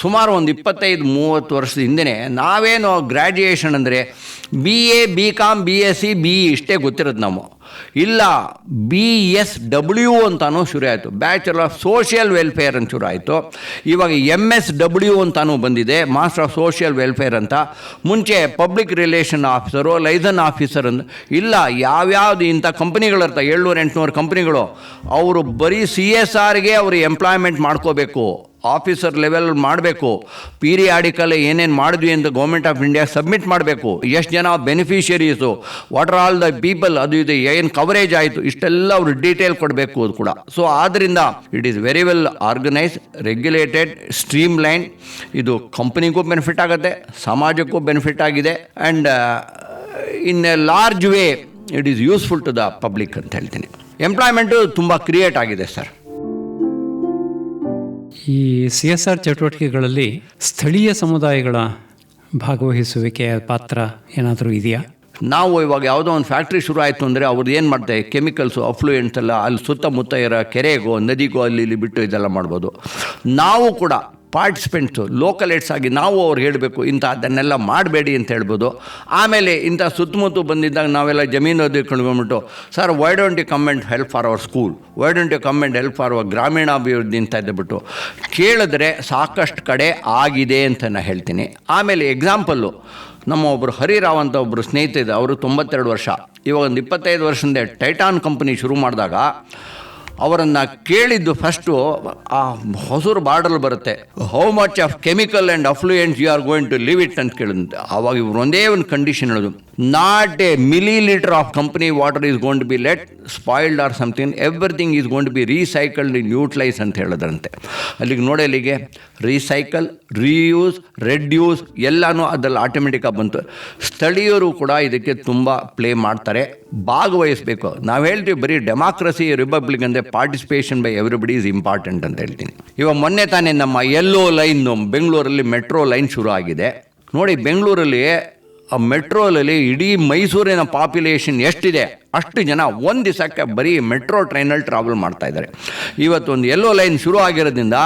ಸುಮಾರು ಒಂದು ಇಪ್ಪತ್ತೈದು ಮೂವತ್ತು ವರ್ಷದ ಹಿಂದೆ ನಾವೇನು ಗ್ರ್ಯಾಜುಯೇಷನ್ ಅಂದರೆ B A B com B S C B E ಇಷ್ಟೇ ಗೊತ್ತಿರೋದು ನಾವು ಇಲ್ಲ ಬಿ ಎಸ್ ಡಬ್ಲ್ಯೂ ಅಂತಾನೂ ಶುರು ಆಯಿತು. ಬ್ಯಾಚುಲರ್ ಆಫ್ ಸೋಷಿಯಲ್ ವೆಲ್ಫೇರ್ ಅಂತ ಶುರು ಆಯಿತು. ಇವಾಗ ಎಂ ಎಸ್ ಡಬ್ಲ್ಯೂ ಅಂತಾನೂ ಬಂದಿದೆ. ಮಾಸ್ಟರ್ ಆಫ್ ಸೋಷಿಯಲ್ ವೆಲ್ಫೇರ್ ಅಂತ. ಮುಂಚೆ public relation officer liaison officer ಅಂತ ಇಲ್ಲ, ಯಾವ್ಯಾವ್ದು ಇಂಥ ಕಂಪ್ನಿಗಳಿರ್ತಾವೆ ಏಳ್ನೂರು ಎಂಟುನೂರು ಕಂಪ್ನಿಗಳು ಅವರು ಬರೀ ಸಿ ಎಸ್ ಆರ್ಗೆ ಅವರು ಎಂಪ್ಲಾಯ್ಮೆಂಟ್ ಮಾಡ್ಕೋಬೇಕು. ಆಫೀಸರ್ ಲೆವೆಲ್ ಮಾಡಬೇಕು. ಪೀರಿಯಾಡಿಕಲ್ ಏನೇನು ಮಾಡಿದ್ವಿ ಅಂತ ಗೌರ್ಮೆಂಟ್ ಆಫ್ ಇಂಡಿಯಾ ಸಬ್ಮಿಟ್ ಮಾಡಬೇಕು. ಎಷ್ಟು ಜನ beneficiaries what are all the people ಅದು ಇದು ಏನು ಕವರೇಜ್ ಆಯಿತು, ಇಷ್ಟೆಲ್ಲ ಅವರು ಡೀಟೇಲ್ ಕೊಡಬೇಕು ಅದು ಕೂಡ. ಸೊ ಆದ್ದರಿಂದ it is very well organise regulated streamline ಇದು ಕಂಪ್ನಿಗೂ ಬೆನಿಫಿಟ್ ಆಗುತ್ತೆ, ಸಮಾಜಕ್ಕೂ ಬೆನಿಫಿಟ್ ಆಗಿದೆ and in a large way it is useful to the public ಅಂತ ಹೇಳ್ತೀನಿ. ಎಂಪ್ಲಾಯ್ಮೆಂಟು ತುಂಬ ಕ್ರಿಯೇಟ್ ಆಗಿದೆ ಸರ್ ಈ ಸಿ ಎಸ್ ಆರ್ ಚಟುವಟಿಕೆಗಳಲ್ಲಿ ಸ್ಥಳೀಯ ಸಮುದಾಯಗಳ ಭಾಗವಹಿಸುವಿಕೆಯ ಪಾತ್ರ ಏನಾದರೂ ಇದೆಯಾ? ನಾವು ಇವಾಗ ಯಾವುದೋ ಒಂದು ಫ್ಯಾಕ್ಟ್ರಿ ಶುರು ಆಯಿತು ಅಂದರೆ ಅವ್ರದ್ದು ಏನು ಮಾಡ್ತಾರೆ ಕೆಮಿಕಲ್ಸು ಅಫ್ಲೂಯೆಂಟ್ಸ್ ಎಲ್ಲ ಅಲ್ಲಿ ಸುತ್ತಮುತ್ತ ಇರೋ ಕೆರೆಗೋ, ನದಿಗೋ ಅಲ್ಲಿ ಇಲ್ಲಿ ಬಿಟ್ಟು ಇದೆಲ್ಲ ಮಾಡ್ಬೋದು. ನಾವು ಕೂಡ ಪಾರ್ಟಿಸಿಪೆಂಟ್ಸು ಲೋಕಲೇಟ್ಸ್ ಆಗಿ ನಾವು ಅವ್ರು ಹೇಳಬೇಕು ಇಂಥ ಅದನ್ನೆಲ್ಲ ಮಾಡಬೇಡಿ ಅಂತ ಹೇಳ್ಬೋದು. ಆಮೇಲೆ ಇಂಥ ಸುತ್ತಮುತ್ತ ಬಂದಿದ್ದಾಗ ನಾವೆಲ್ಲ ಜಮೀನು ಬಂದ್ಬಿಟ್ಟು sir why don't you comment help for our school why don't you comment help for our ಗ್ರಾಮೀಣಾಭಿವೃದ್ಧಿ? ಅಂತ ಇದ್ದುಬಿಟ್ಟು ಕೇಳಿದ್ರೆ ಸಾಕಷ್ಟು ಕಡೆ ಆಗಿದೆ ಅಂತ ನಾನು ಹೇಳ್ತೀನಿ. ಆಮೇಲೆ ಎಕ್ಸಾಂಪಲ್ಲು ನಮ್ಮ ಒಬ್ಬರು ಹರಿರಾವ್ ಅಂತ ಒಬ್ಬರು ಸ್ನೇಹಿತ ಇದೆ ಅವರು ತೊಂಬತ್ತೆರಡು ವರ್ಷ. ಇವಾಗ ಒಂದು ಇಪ್ಪತ್ತೈದು ವರ್ಷದಿಂದ ಟೈಟಾನ್ ಕಂಪನಿ ಶುರು ಮಾಡಿದಾಗ ಅವರನ್ನು ಕೇಳಿದ್ದು ಫಸ್ಟು ಆ ಹೊಸರು ಬಾರ್ಡರ್ ಬರುತ್ತೆ. How much of chemical and effluents you are going to leave it ಅಂತ ಕೇಳಿದಂತೆ. ಆವಾಗ ಇವರು ಒಂದೇ ಒಂದು ಕಂಡೀಷನ್ ಹೇಳೋದು. Not a millilitre of company water is gone to be let spoiled or something everything is gone to be recycled in utilise ಅಂತ ಹೇಳಿದ್ರಂತೆ. ಅಲ್ಲಿಗೆ ನೋಡಿ ಅಲ್ಲಿಗೆ ರೀಸೈಕಲ್ ರೀಯೂಸ್ ರೆಡ್ಯೂಸ್ ಎಲ್ಲನೂ ಅದ್ರಲ್ಲಿ ಆಟೋಮೆಟಿಕ್ಕಾಗಿ ಬಂತು. ಸ್ಥಳೀಯರು ಕೂಡ ಇದಕ್ಕೆ ತುಂಬ ಪ್ಲೇ ಮಾಡ್ತಾರೆ. ಭಾಗವಹಿಸಬೇಕು. ನಾವು ಹೇಳ್ತೀವಿ ಬರೀ ಡೆಮಾಕ್ರಸಿ ರಿಪಬ್ಲಿಕ್ ಅಂದರೆ participation by everybody is important ಅಂತ ಹೇಳ್ತೀನಿ. ಇವಾಗ ಮೊನ್ನೆ ತಾನೇ ನಮ್ಮ ಎಲ್ಲೋ ಲೈನ್ ಬೆಂಗಳೂರಲ್ಲಿ ಮೆಟ್ರೋ ಲೈನ್ ಶುರು ಆಗಿದೆ. ನೋಡಿ ಬೆಂಗಳೂರಲ್ಲಿ, ಆ ಮೆಟ್ರೋಲಲ್ಲಿ ಇಡೀ ಮೈಸೂರಿನ ಪಾಪ್ಯುಲೇಷನ್ ಎಷ್ಟಿದೆ? ಅಷ್ಟು ಜನ ಒಂದು ದಿವಸಕ್ಕೆ ಬರೀ ಮೆಟ್ರೋ ಟ್ರೈನಲ್ಲಿ ಟ್ರಾವೆಲ್ ಮಾಡ್ತಾ ಇದ್ದಾರೆ. ಇವತ್ತು ಒಂದು ಎಲ್ಲೋ ಲೈನ್ ಶುರು ಆಗಿರೋದ್ರಿಂದ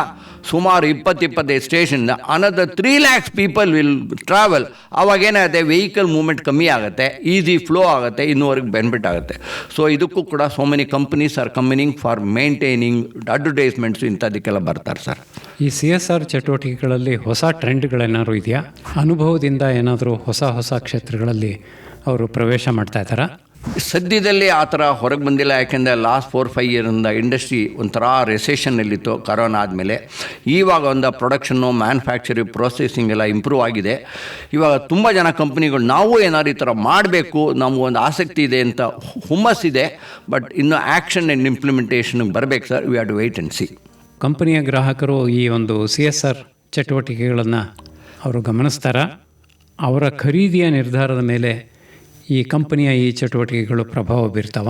ಸುಮಾರು ಇಪ್ಪತ್ತು ಇಪ್ಪತ್ತೈದು station another three lakhs people will travel ಅವಾಗ ಏನಾಗುತ್ತೆ? ವೆಹಿಕಲ್ ಮೂವ್ಮೆಂಟ್ ಕಮ್ಮಿ ಆಗುತ್ತೆ ಈಸಿ ಫ್ಲೋ ಆಗುತ್ತೆ, ಇನ್ನೂವರೆಗೆ ಬೆನಿಫಿಟ್ ಆಗುತ್ತೆ. ಸೊ ಇದಕ್ಕೂ ಕೂಡ so many companies are coming for maintaining advertisements ಇಂಥದಕ್ಕೆಲ್ಲ ಬರ್ತಾರೆ ಸರ್. ಈ ಸಿ ಎಸ್ ಆರ್ ಚಟುವಟಿಕೆಗಳಲ್ಲಿ ಹೊಸ ಟ್ರೆಂಡ್ಗಳೇನಾದ್ರು ಇದೆಯಾ? ಅನುಭವದಿಂದ ಏನಾದರೂ ಹೊಸ ಹೊಸ ಕ್ಷೇತ್ರಗಳಲ್ಲಿ ಅವರು ಪ್ರವೇಶ ಮಾಡ್ತಾ ಇದ್ದಾರಾ? ಸದ್ಯದಲ್ಲಿ ಆ ಥರ ಹೊರಗೆ ಬಂದಿಲ್ಲ, ಯಾಕೆಂದರೆ ಲಾಸ್ಟ್ ಫೋರ್ ಫೈವ್ ಇಯರಿಂದ ಇಂಡಸ್ಟ್ರಿ ಒಂಥರ ರೆಸೆಷನ್ನಲ್ಲಿತ್ತು ಕರೋನಾ ಆದಮೇಲೆ. ಇವಾಗ ಒಂದು ಪ್ರೊಡಕ್ಷನ್ನು ಮ್ಯಾನುಫ್ಯಾಕ್ಚರಿಂಗ್ ಪ್ರೊಸೆಸಿಂಗ್ ಎಲ್ಲ ಇಂಪ್ರೂವ್ ಆಗಿದೆ. ಇವಾಗ ತುಂಬ ಜನ ಕಂಪ್ನಿಗಳು ನಾವು ಏನಾದ್ರು ಈ ಥರ ಮಾಡಬೇಕು ನಮಗೊಂದು ಆಸಕ್ತಿ ಇದೆ ಅಂತ ಹುಮ್ಮಸ್ಸಿದೆ ಬಟ್ ಇನ್ನು ಆ್ಯಕ್ಷನ್ ಆ್ಯಂಡ್ ಇಂಪ್ಲಿಮೆಂಟೇಷನ್ ಬರಬೇಕು sir we are to wait and see ಕಂಪನಿಯ ಗ್ರಾಹಕರು ಈ ಒಂದು ಸಿ ಎಸ್ ಆರ್ ಚಟುವಟಿಕೆಗಳನ್ನು ಅವರು ಗಮನಿಸ್ತಾರ? ಅವರ ಖರೀದಿಯ ನಿರ್ಧಾರದ ಮೇಲೆ ಈ ಕಂಪನಿಯ ಈ ಚಟುವಟಿಕೆಗಳು ಪ್ರಭಾವ ಬೀರ್ತಾವ?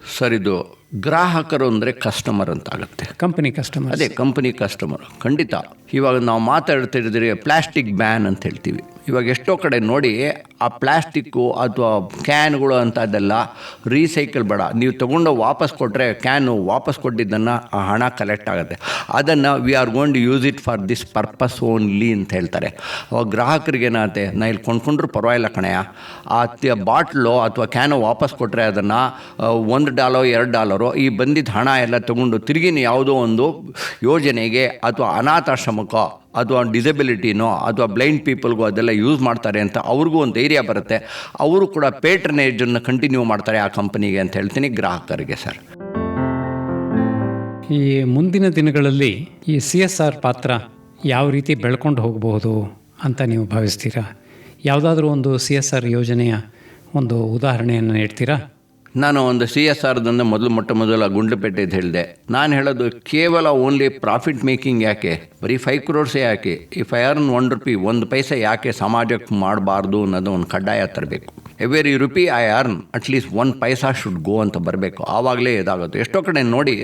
ಸರಿದು ಇದು ಗ್ರಾಹಕರು ಅಂದರೆ ಕಸ್ಟಮರ್ ಅಂತ ಆಗುತ್ತೆ ಕಂಪನಿ ಕಸ್ಟಮರ್ ಅದೇ ಕಂಪನಿ ಕಸ್ಟಮರ್ ಖಂಡಿತ. ಇವಾಗ ನಾವು ಮಾತಾಡ್ತಿದ್ರೆ ಪ್ಲಾಸ್ಟಿಕ್ ಬ್ಯಾನ್ ಅಂತ ಹೇಳ್ತೀವಿ. ಇವಾಗ ಎಷ್ಟೋ ಕಡೆ ನೋಡಿ ಆ ಪ್ಲಾಸ್ಟಿಕ್ಕು ಅಥವಾ ಕ್ಯಾನ್ಗಳು ಅಂಥದ್ದೆಲ್ಲ ರೀಸೈಕಲ್ ಬೇಡ. ನೀವು ತೊಗೊಂಡು ವಾಪಸ್ ಕೊಟ್ಟರೆ ಕ್ಯಾನು ವಾಪಸ್ ಕೊಟ್ಟಿದ್ದನ್ನು ಆ ಹಣ ಕಲೆಕ್ಟ್ ಆಗುತ್ತೆ. ಅದನ್ನು we are gone to use it for this purpose only ಅಂತ ಹೇಳ್ತಾರೆ. ಅವಾಗ ಗ್ರಾಹಕರಿಗೆ ಏನಾಗುತ್ತೆ? ನಾ ಇಲ್ಲಿ ಕೊಂಡ್ಕೊಂಡ್ರು ಪರವಾಗಿಲ್ಲ ಕಣಯ್ಯ ಆ ಬಾಟ್ಲು ಅಥವಾ ಕ್ಯಾನು ವಾಪಸ್ ಕೊಟ್ಟರೆ ಅದನ್ನು ಒಂದು ಡಾಲರ್ ಎರಡು ಡಾಲರು, ಈ ಬಂದಿದ್ದ ಹಣ ಎಲ್ಲ ತೊಗೊಂಡು ತಿರುಗಿನ ಯಾವುದೋ ಒಂದು ಯೋಜನೆಗೆ ಅಥವಾ ಅನಾಥಾಶ್ರಮಕ್ಕೋ ಅಥವಾ ಡಿಸಬಿಲಿಟಿನೋ ಅಥವಾ ಬ್ಲೈಂಡ್ ಪೀಪಲ್ಗೂ ಅದೆಲ್ಲ ಯೂಸ್ ಮಾಡ್ತಾರೆ ಅಂತ ಅವ್ರಿಗೂ ಒಂದು ಧೈರ್ಯ ಬರುತ್ತೆ. ಅವರು ಕೂಡ ಪೇಟ್ರನೇಜನ್ನು ಕಂಟಿನ್ಯೂ ಮಾಡ್ತಾರೆ ಆ ಕಂಪನಿಗೆ ಅಂತ ಹೇಳ್ತೀನಿ. ಗ್ರಾಹಕರಿಗೆ ಸರ್. ಈ ಮುಂದಿನ ದಿನಗಳಲ್ಲಿ ಈ ಸಿ ಎಸ್ ಆರ್ ಪಾತ್ರ ಯಾವ ರೀತಿ ಬೆಳ್ಕೊಂಡು ಹೋಗಬಹುದು ಅಂತ ನೀವು ಭಾವಿಸ್ತೀರಾ? ಯಾವುದಾದ್ರೂ ಒಂದು ಸಿ ಎಸ್ ಆರ್ ಯೋಜನೆಯ ಒಂದು ಉದಾಹರಣೆಯನ್ನು ನೀಡ್ತೀರಾ? ನಾನು ಒಂದು ಸಿ ಎಸ್ ಆರ್ದಂದು ಮೊದಲು ಮೊಟ್ಟ ಮೊದಲ ಗುಂಡ್ಲುಪೇಟೆದು ಹೇಳಿದೆ. ನಾನು ಹೇಳೋದು ಕೇವಲ ಓನ್ಲಿ ಪ್ರಾಫಿಟ್ ಮೇಕಿಂಗ್ ಯಾಕೆ? ಬರೀ ಫೈವ್ ಕ್ರೋರ್ಸೇ ಯಾಕೆ? ಈ ಫೈ ಅರ್ನ್ ಒನ್ ರುಪಿ ಒಂದು ಪೈಸೆ ಯಾಕೆ ಸಮಾಜಕ್ಕೆ ಮಾಡಬಾರ್ದು ಅನ್ನೋದು ಒಂದು ಕಡ್ಡಾಯ ತರಬೇಕು. Every rupee I earn at least one paisa should go ಅಂತ ಬರಬೇಕು. ಆವಾಗಲೇ ಇದಾಗುತ್ತೆ ಎಷ್ಟೋ ಕಡೆ ನೋಡಿ,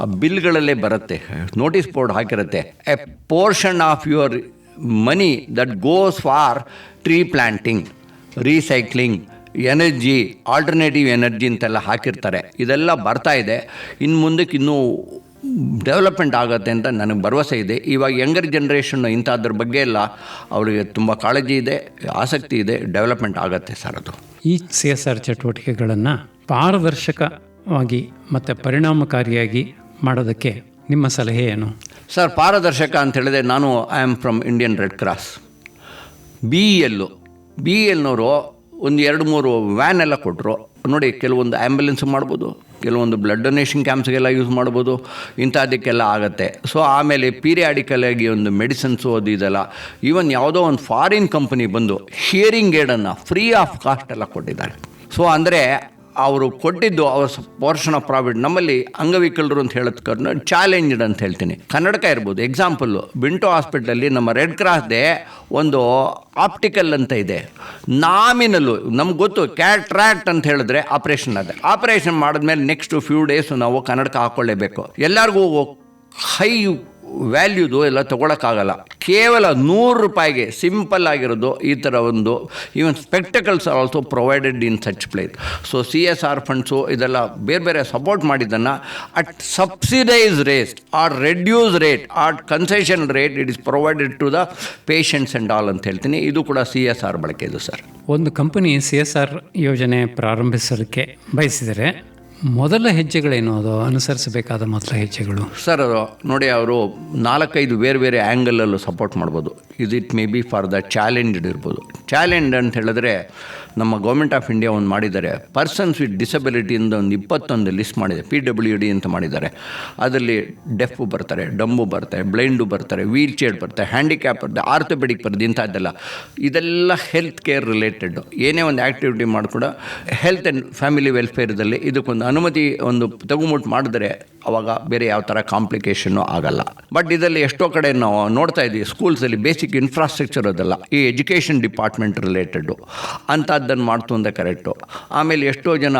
ಆ ಬಿಲ್ಗಳಲ್ಲೇ ಬರುತ್ತೆ. Notice board ಹಾಕಿರುತ್ತೆ. A portion of your money that goes for tree planting recycling energy alternative energy ಅಂತೆಲ್ಲ ಹಾಕಿರ್ತಾರೆ. ಇದೆಲ್ಲ ಬರ್ತಾ ಇದೆ. ಇನ್ನು ಮುಂದಕ್ಕೆ ಇನ್ನೂ ಡೆವಲಪ್ಮೆಂಟ್ ಆಗುತ್ತೆ ಅಂತ ನನಗೆ ಭರವಸೆ ಇದೆ. ಇವಾಗ ಯಂಗರ್ ಜನ್ರೇಷನ್ ಇಂಥದ್ರ ಬಗ್ಗೆ ಎಲ್ಲ ಅವರಿಗೆ ತುಂಬ ಕಾಳಜಿ ಇದೆ ಆಸಕ್ತಿ ಇದೆ ಡೆವಲಪ್ಮೆಂಟ್ ಆಗುತ್ತೆ ಸರ್ ಅದು. ಈ ಸಿ ಎಸ್ ಆರ್ ಚಟುವಟಿಕೆಗಳನ್ನು ಪಾರದರ್ಶಕವಾಗಿ ಮತ್ತು ಪರಿಣಾಮಕಾರಿಯಾಗಿ ಮಾಡೋದಕ್ಕೆ ನಿಮ್ಮ ಸಲಹೆ ಏನು? ಸರ್ ಪಾರದರ್ಶಕ ಅಂತ ಹೇಳಿದ್ರೆ ನಾನು I am from Indian Red Cross B L B ಎಲ್ನವರು ಒಂದು ಎರಡು ಮೂರು ವ್ಯಾನ್ ಎಲ್ಲ ಕೊಟ್ಟರು ನೋಡಿ, ಕೆಲವೊಂದು ಆ್ಯಂಬುಲೆನ್ಸ್ ಮಾಡ್ಬೋದು, ಕೆಲವೊಂದು ಬ್ಲಡ್ ಡೊನೇಷನ್ ಕ್ಯಾಂಪ್ಸ್ಗೆಲ್ಲ ಯೂಸ್ ಮಾಡ್ಬೋದು ಇಂಥದಕ್ಕೆಲ್ಲ ಆಗುತ್ತೆ. ಸೊ ಆಮೇಲೆ ಪೀರಿಯಾಡಿಕಲ್ ಆಗಿ ಒಂದು ಮೆಡಿಸಿನ್ಸು ಅದು ಇದೆಲ್ಲ. ಈವನ್ ಯಾವುದೋ ಒಂದು ಫಾರಿನ್ ಕಂಪನಿ ಬಂದು ಹಿಯರಿಂಗ್ ಏಡನ್ನು ಫ್ರೀ ಆಫ್ ಕಾಸ್ಟ್ ಎಲ್ಲ ಕೊಟ್ಟಿದ್ದಾರೆ. ಸೊ ಅಂದರೆ ಅವರು ಕೊಟ್ಟಿದ್ದು ಅವರ ಪೋರ್ಷನ್ ಆಫ್ ಪ್ರಾಫಿಟ್ ನಮ್ಮಲ್ಲಿ ಅಂಗವಿಕಲರು ಅಂತ ಹೇಳೋದಕ್ಕೆ ಚಾಲೆಂಜ್ಡ್ ಅಂತ ಹೇಳ್ತೀನಿ. ಕನ್ನಡಕ ಇರ್ಬೋದು ಎಕ್ಸಾಂಪಲ್ಲು ಬಿಂಟೋ ಹಾಸ್ಪಿಟ್ಲಲ್ಲಿ ನಮ್ಮ ರೆಡ್ ಕ್ರಾಸ್ದೇ ಒಂದು ಆಪ್ಟಿಕಲ್ ಅಂತ ಇದೆ. ನಾಮಿನಲ್ಲು ನಮ್ಗೆ ಗೊತ್ತು ಕ್ಯಾಟ್ರಾಕ್ಟ್ ಅಂತ ಹೇಳಿದ್ರೆ ಆಪ್ರೇಷನ್ ಅದೇ. ಆಪ್ರೇಷನ್ ಮಾಡಿದ್ಮೇಲೆ ನೆಕ್ಸ್ಟ್ ಫ್ಯೂ ಡೇಸ್ ನಾವು ಕನ್ನಡಕ ಹಾಕ್ಕೊಳ್ಳೇಬೇಕು ಎಲ್ಲರಿಗೂ ಹೈ ವ್ಯಾಲ್ಯೂದು ಎಲ್ಲ ತೊಗೊಳಕ್ಕಾಗಲ್ಲ. ಕೇವಲ ನೂರು ರೂಪಾಯಿಗೆ ಸಿಂಪಲ್ ಆಗಿರೋದು ಈ ಥರ ಒಂದು even spectacles are also provided in such place so C S R funds ಇದೆಲ್ಲ ಬೇರೆ ಬೇರೆ ಸಪೋರ್ಟ್ ಮಾಡಿದ್ದನ್ನು at subsidise rate or reduce rate or concession rate it is provided to the patients and all ಅಂತ ಹೇಳ್ತೀನಿ. ಇದು ಕೂಡ C S R ಬಳಕೆ ಇದು ಸರ್ ಒಂದು ಕಂಪನಿ ಸಿ ಎಸ್ ಆರ್ ಯೋಜನೆ ಪ್ರಾರಂಭಿಸಲಿಕ್ಕೆ ಬಯಸಿದರೆ ಮೊದಲ ಹೆಜ್ಜೆಗಳೇನು? ಅದು ಅನುಸರಿಸಬೇಕಾದ ಮೊದಲ ಹೆಜ್ಜೆಗಳು. ಸರ್ ನೋಡಿ, ಅವರು ನಾಲ್ಕೈದು ಬೇರೆ ಬೇರೆ ಆ್ಯಂಗಲಲ್ಲೂ ಸಪೋರ್ಟ್ ಮಾಡ್ಬೋದು. ಇದು it may be for the challenged ಇರ್ಬೋದು. ಚಾಲೆಂಜ್ ಅಂತ ಹೇಳಿದ್ರೆ ನಮ್ಮ ಗೌರ್ಮೆಂಟ್ ಆಫ್ ಇಂಡಿಯಾ ಒಂದು ಮಾಡಿದ್ದಾರೆ. ಪರ್ಸನ್ಸ್ ವಿತ್ ಡಿಸಬಿಲಿಟಿಯಿಂದ ಒಂದು ಇಪ್ಪತ್ತೊಂದು ಲಿಸ್ಟ್ ಮಾಡಿದೆ. ಪಿ ಡಬ್ಲ್ಯೂ ಡಿ ಅಂತ ಮಾಡಿದ್ದಾರೆ. ಅದರಲ್ಲಿ ಡೆಫು ಬರ್ತಾರೆ ಡಂಬು ಬರ್ತಾರೆ ಬ್ಲೈಂಡು ಬರ್ತಾರೆ ವೀಲ್ ಚೇರ್ ಬರ್ತಾರೆ ಹ್ಯಾಂಡಿಕ್ಯಾಪ್ ಬರ್ತದೆ ಆರ್ಥೋಪೆಡಿಕ್ ಬರ್ತದೆ ಇಂಥದ್ದೆಲ್ಲ. ಇದೆಲ್ಲ ಹೆಲ್ತ್ ಕೇರ್ ರಿಲೇಟೆಡ್ ಏನೇ ಒಂದು ಆ್ಯಕ್ಟಿವಿಟಿ ಮಾಡಿಕೊಡ ಹೆಲ್ತ್ ಆ್ಯಂಡ್ ಫ್ಯಾಮಿಲಿ ವೆಲ್ಫೇರ್ದಲ್ಲಿ ಇದಕ್ಕೊಂದು ಅನುಮತಿ ಒಂದು ತಗೊಂಬಿಟ್ಟು ಮಾಡಿದ್ರೆ ಅವಾಗ ಬೇರೆ ಯಾವ ಥರ ಕಾಂಪ್ಲಿಕೇಶನ್ನು ಆಗಲ್ಲ. ಬಟ್ ಇದರಲ್ಲಿ ಎಷ್ಟೋ ಕಡೆ ನಾವು ನೋಡ್ತಾ ಇದ್ದೀವಿ ಸ್ಕೂಲ್ಸಲ್ಲಿ ಬೇಸಿಕ್ ಇನ್ಫ್ರಾಸ್ಟ್ರಕ್ಚರ್ ಅದಲ್ಲ. ಈ ಎಜುಕೇಷನ್ ಡಿಪಾರ್ಟ್ಮೆಂಟ್ ರಿಲೇಟೆಡು ಅಂಥದ್ದನ್ನು ಮಾಡ್ತು ಅಂದರೆ ಕರೆಕ್ಟು. ಆಮೇಲೆ ಎಷ್ಟೋ ಜನ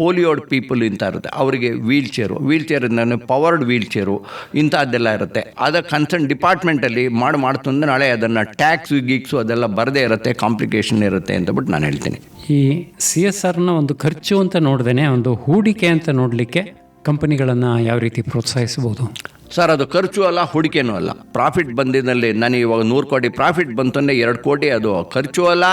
ಪೋಲಿಯೋಡ್ ಪೀಪಲ್ ಇಂಥ ಇರುತ್ತೆ. ಅವರಿಗೆ wheelchair, wheelchair powered wheelchair ಇಂಥದ್ದೆಲ್ಲ ಇರುತ್ತೆ. ಅದ ಕನ್ಸರ್ನ್ ಡಿಪಾರ್ಟ್ಮೆಂಟಲ್ಲಿ ಮಾಡಿ ಮಾಡ್ತು ಅಂದರೆ ನಾಳೆ ಅದನ್ನು ಟ್ಯಾಕ್ಸ್ ಗೀಕ್ಸು ಅದೆಲ್ಲ ಬರದೇ ಇರುತ್ತೆ ಕಾಂಪ್ಲಿಕೇಶನ್ ಇರುತ್ತೆ ಅಂತ ಬಿಟ್ಟು ನಾನು ಹೇಳ್ತೀನಿ. ಈ ಸಿ ಎಸ್ ಆರ್ನ ಒಂದು ಖರ್ಚು ಅಂತ ನೋಡ್ದೇನೆ, ಒಂದು ಹೂಡಿಕೆ ಅಂತ ನೋಡಲಿಕ್ಕೆ ಕಂಪನಿಗಳನ್ನು ಯಾವ ರೀತಿ ಪ್ರೋತ್ಸಾಹಿಸಬಹುದು? ಸರ್, ಅದು ಖರ್ಚು ಅಲ್ಲ, ಹೂಡಿಕೆನೂ ಅಲ್ಲ. ಪ್ರಾಫಿಟ್ ಬಂದಿದ್ದಲ್ಲಿ ನನಗೆ ಇವಾಗ ನೂರು ಕೋಟಿ ಪ್ರಾಫಿಟ್ ಬಂತಂದರೆ ಎರಡು ಕೋಟಿ ಅದು ಖರ್ಚು ಅಲ್ಲ,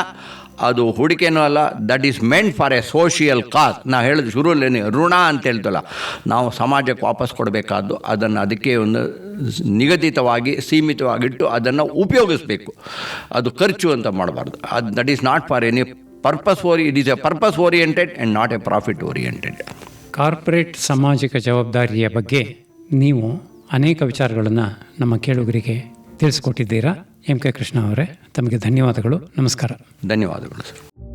ಅದು ಹೂಡಿಕೆನೂ ಅಲ್ಲ. That is meant for a social cause ನಾವು ಹೇಳಿದ ಶುರುವಲ್ಲೇನೆ, ಋಣ ಅಂತ ಹೇಳ್ತಲ್ಲ. ನಾವು ಸಮಾಜಕ್ಕೆ ವಾಪಸ್ ಕೊಡಬೇಕಾದ್ದು, ಅದನ್ನು ಅದಕ್ಕೆ ಒಂದು ನಿಗದಿತವಾಗಿ, ಸೀಮಿತವಾಗಿಟ್ಟು ಅದನ್ನು ಉಪಯೋಗಿಸ್ಬೇಕು. ಅದು ಖರ್ಚು ಅಂತ ಮಾಡಬಾರ್ದು. ಅದು that is not for any purpose ಓರಿ it is a purpose oriented and not a profit oriented corporate ಸಾಮಾಜಿಕ ಜವಾಬ್ದಾರಿಯ ಬಗ್ಗೆ ನೀವು ಅನೇಕ ವಿಚಾರಗಳನ್ನು ನಮ್ಮ ಕೇಳುಗರಿಗೆ ತಿಳಿಸ್ಕೊಟ್ಟಿದ್ದೀರಾ? ಎಂ ಕೆ ಕೃಷ್ಣ ಅವರೇ, ತಮಗೆ ಧನ್ಯವಾದಗಳು. ನಮಸ್ಕಾರ. ಧನ್ಯವಾದಗಳು, ಸರ್.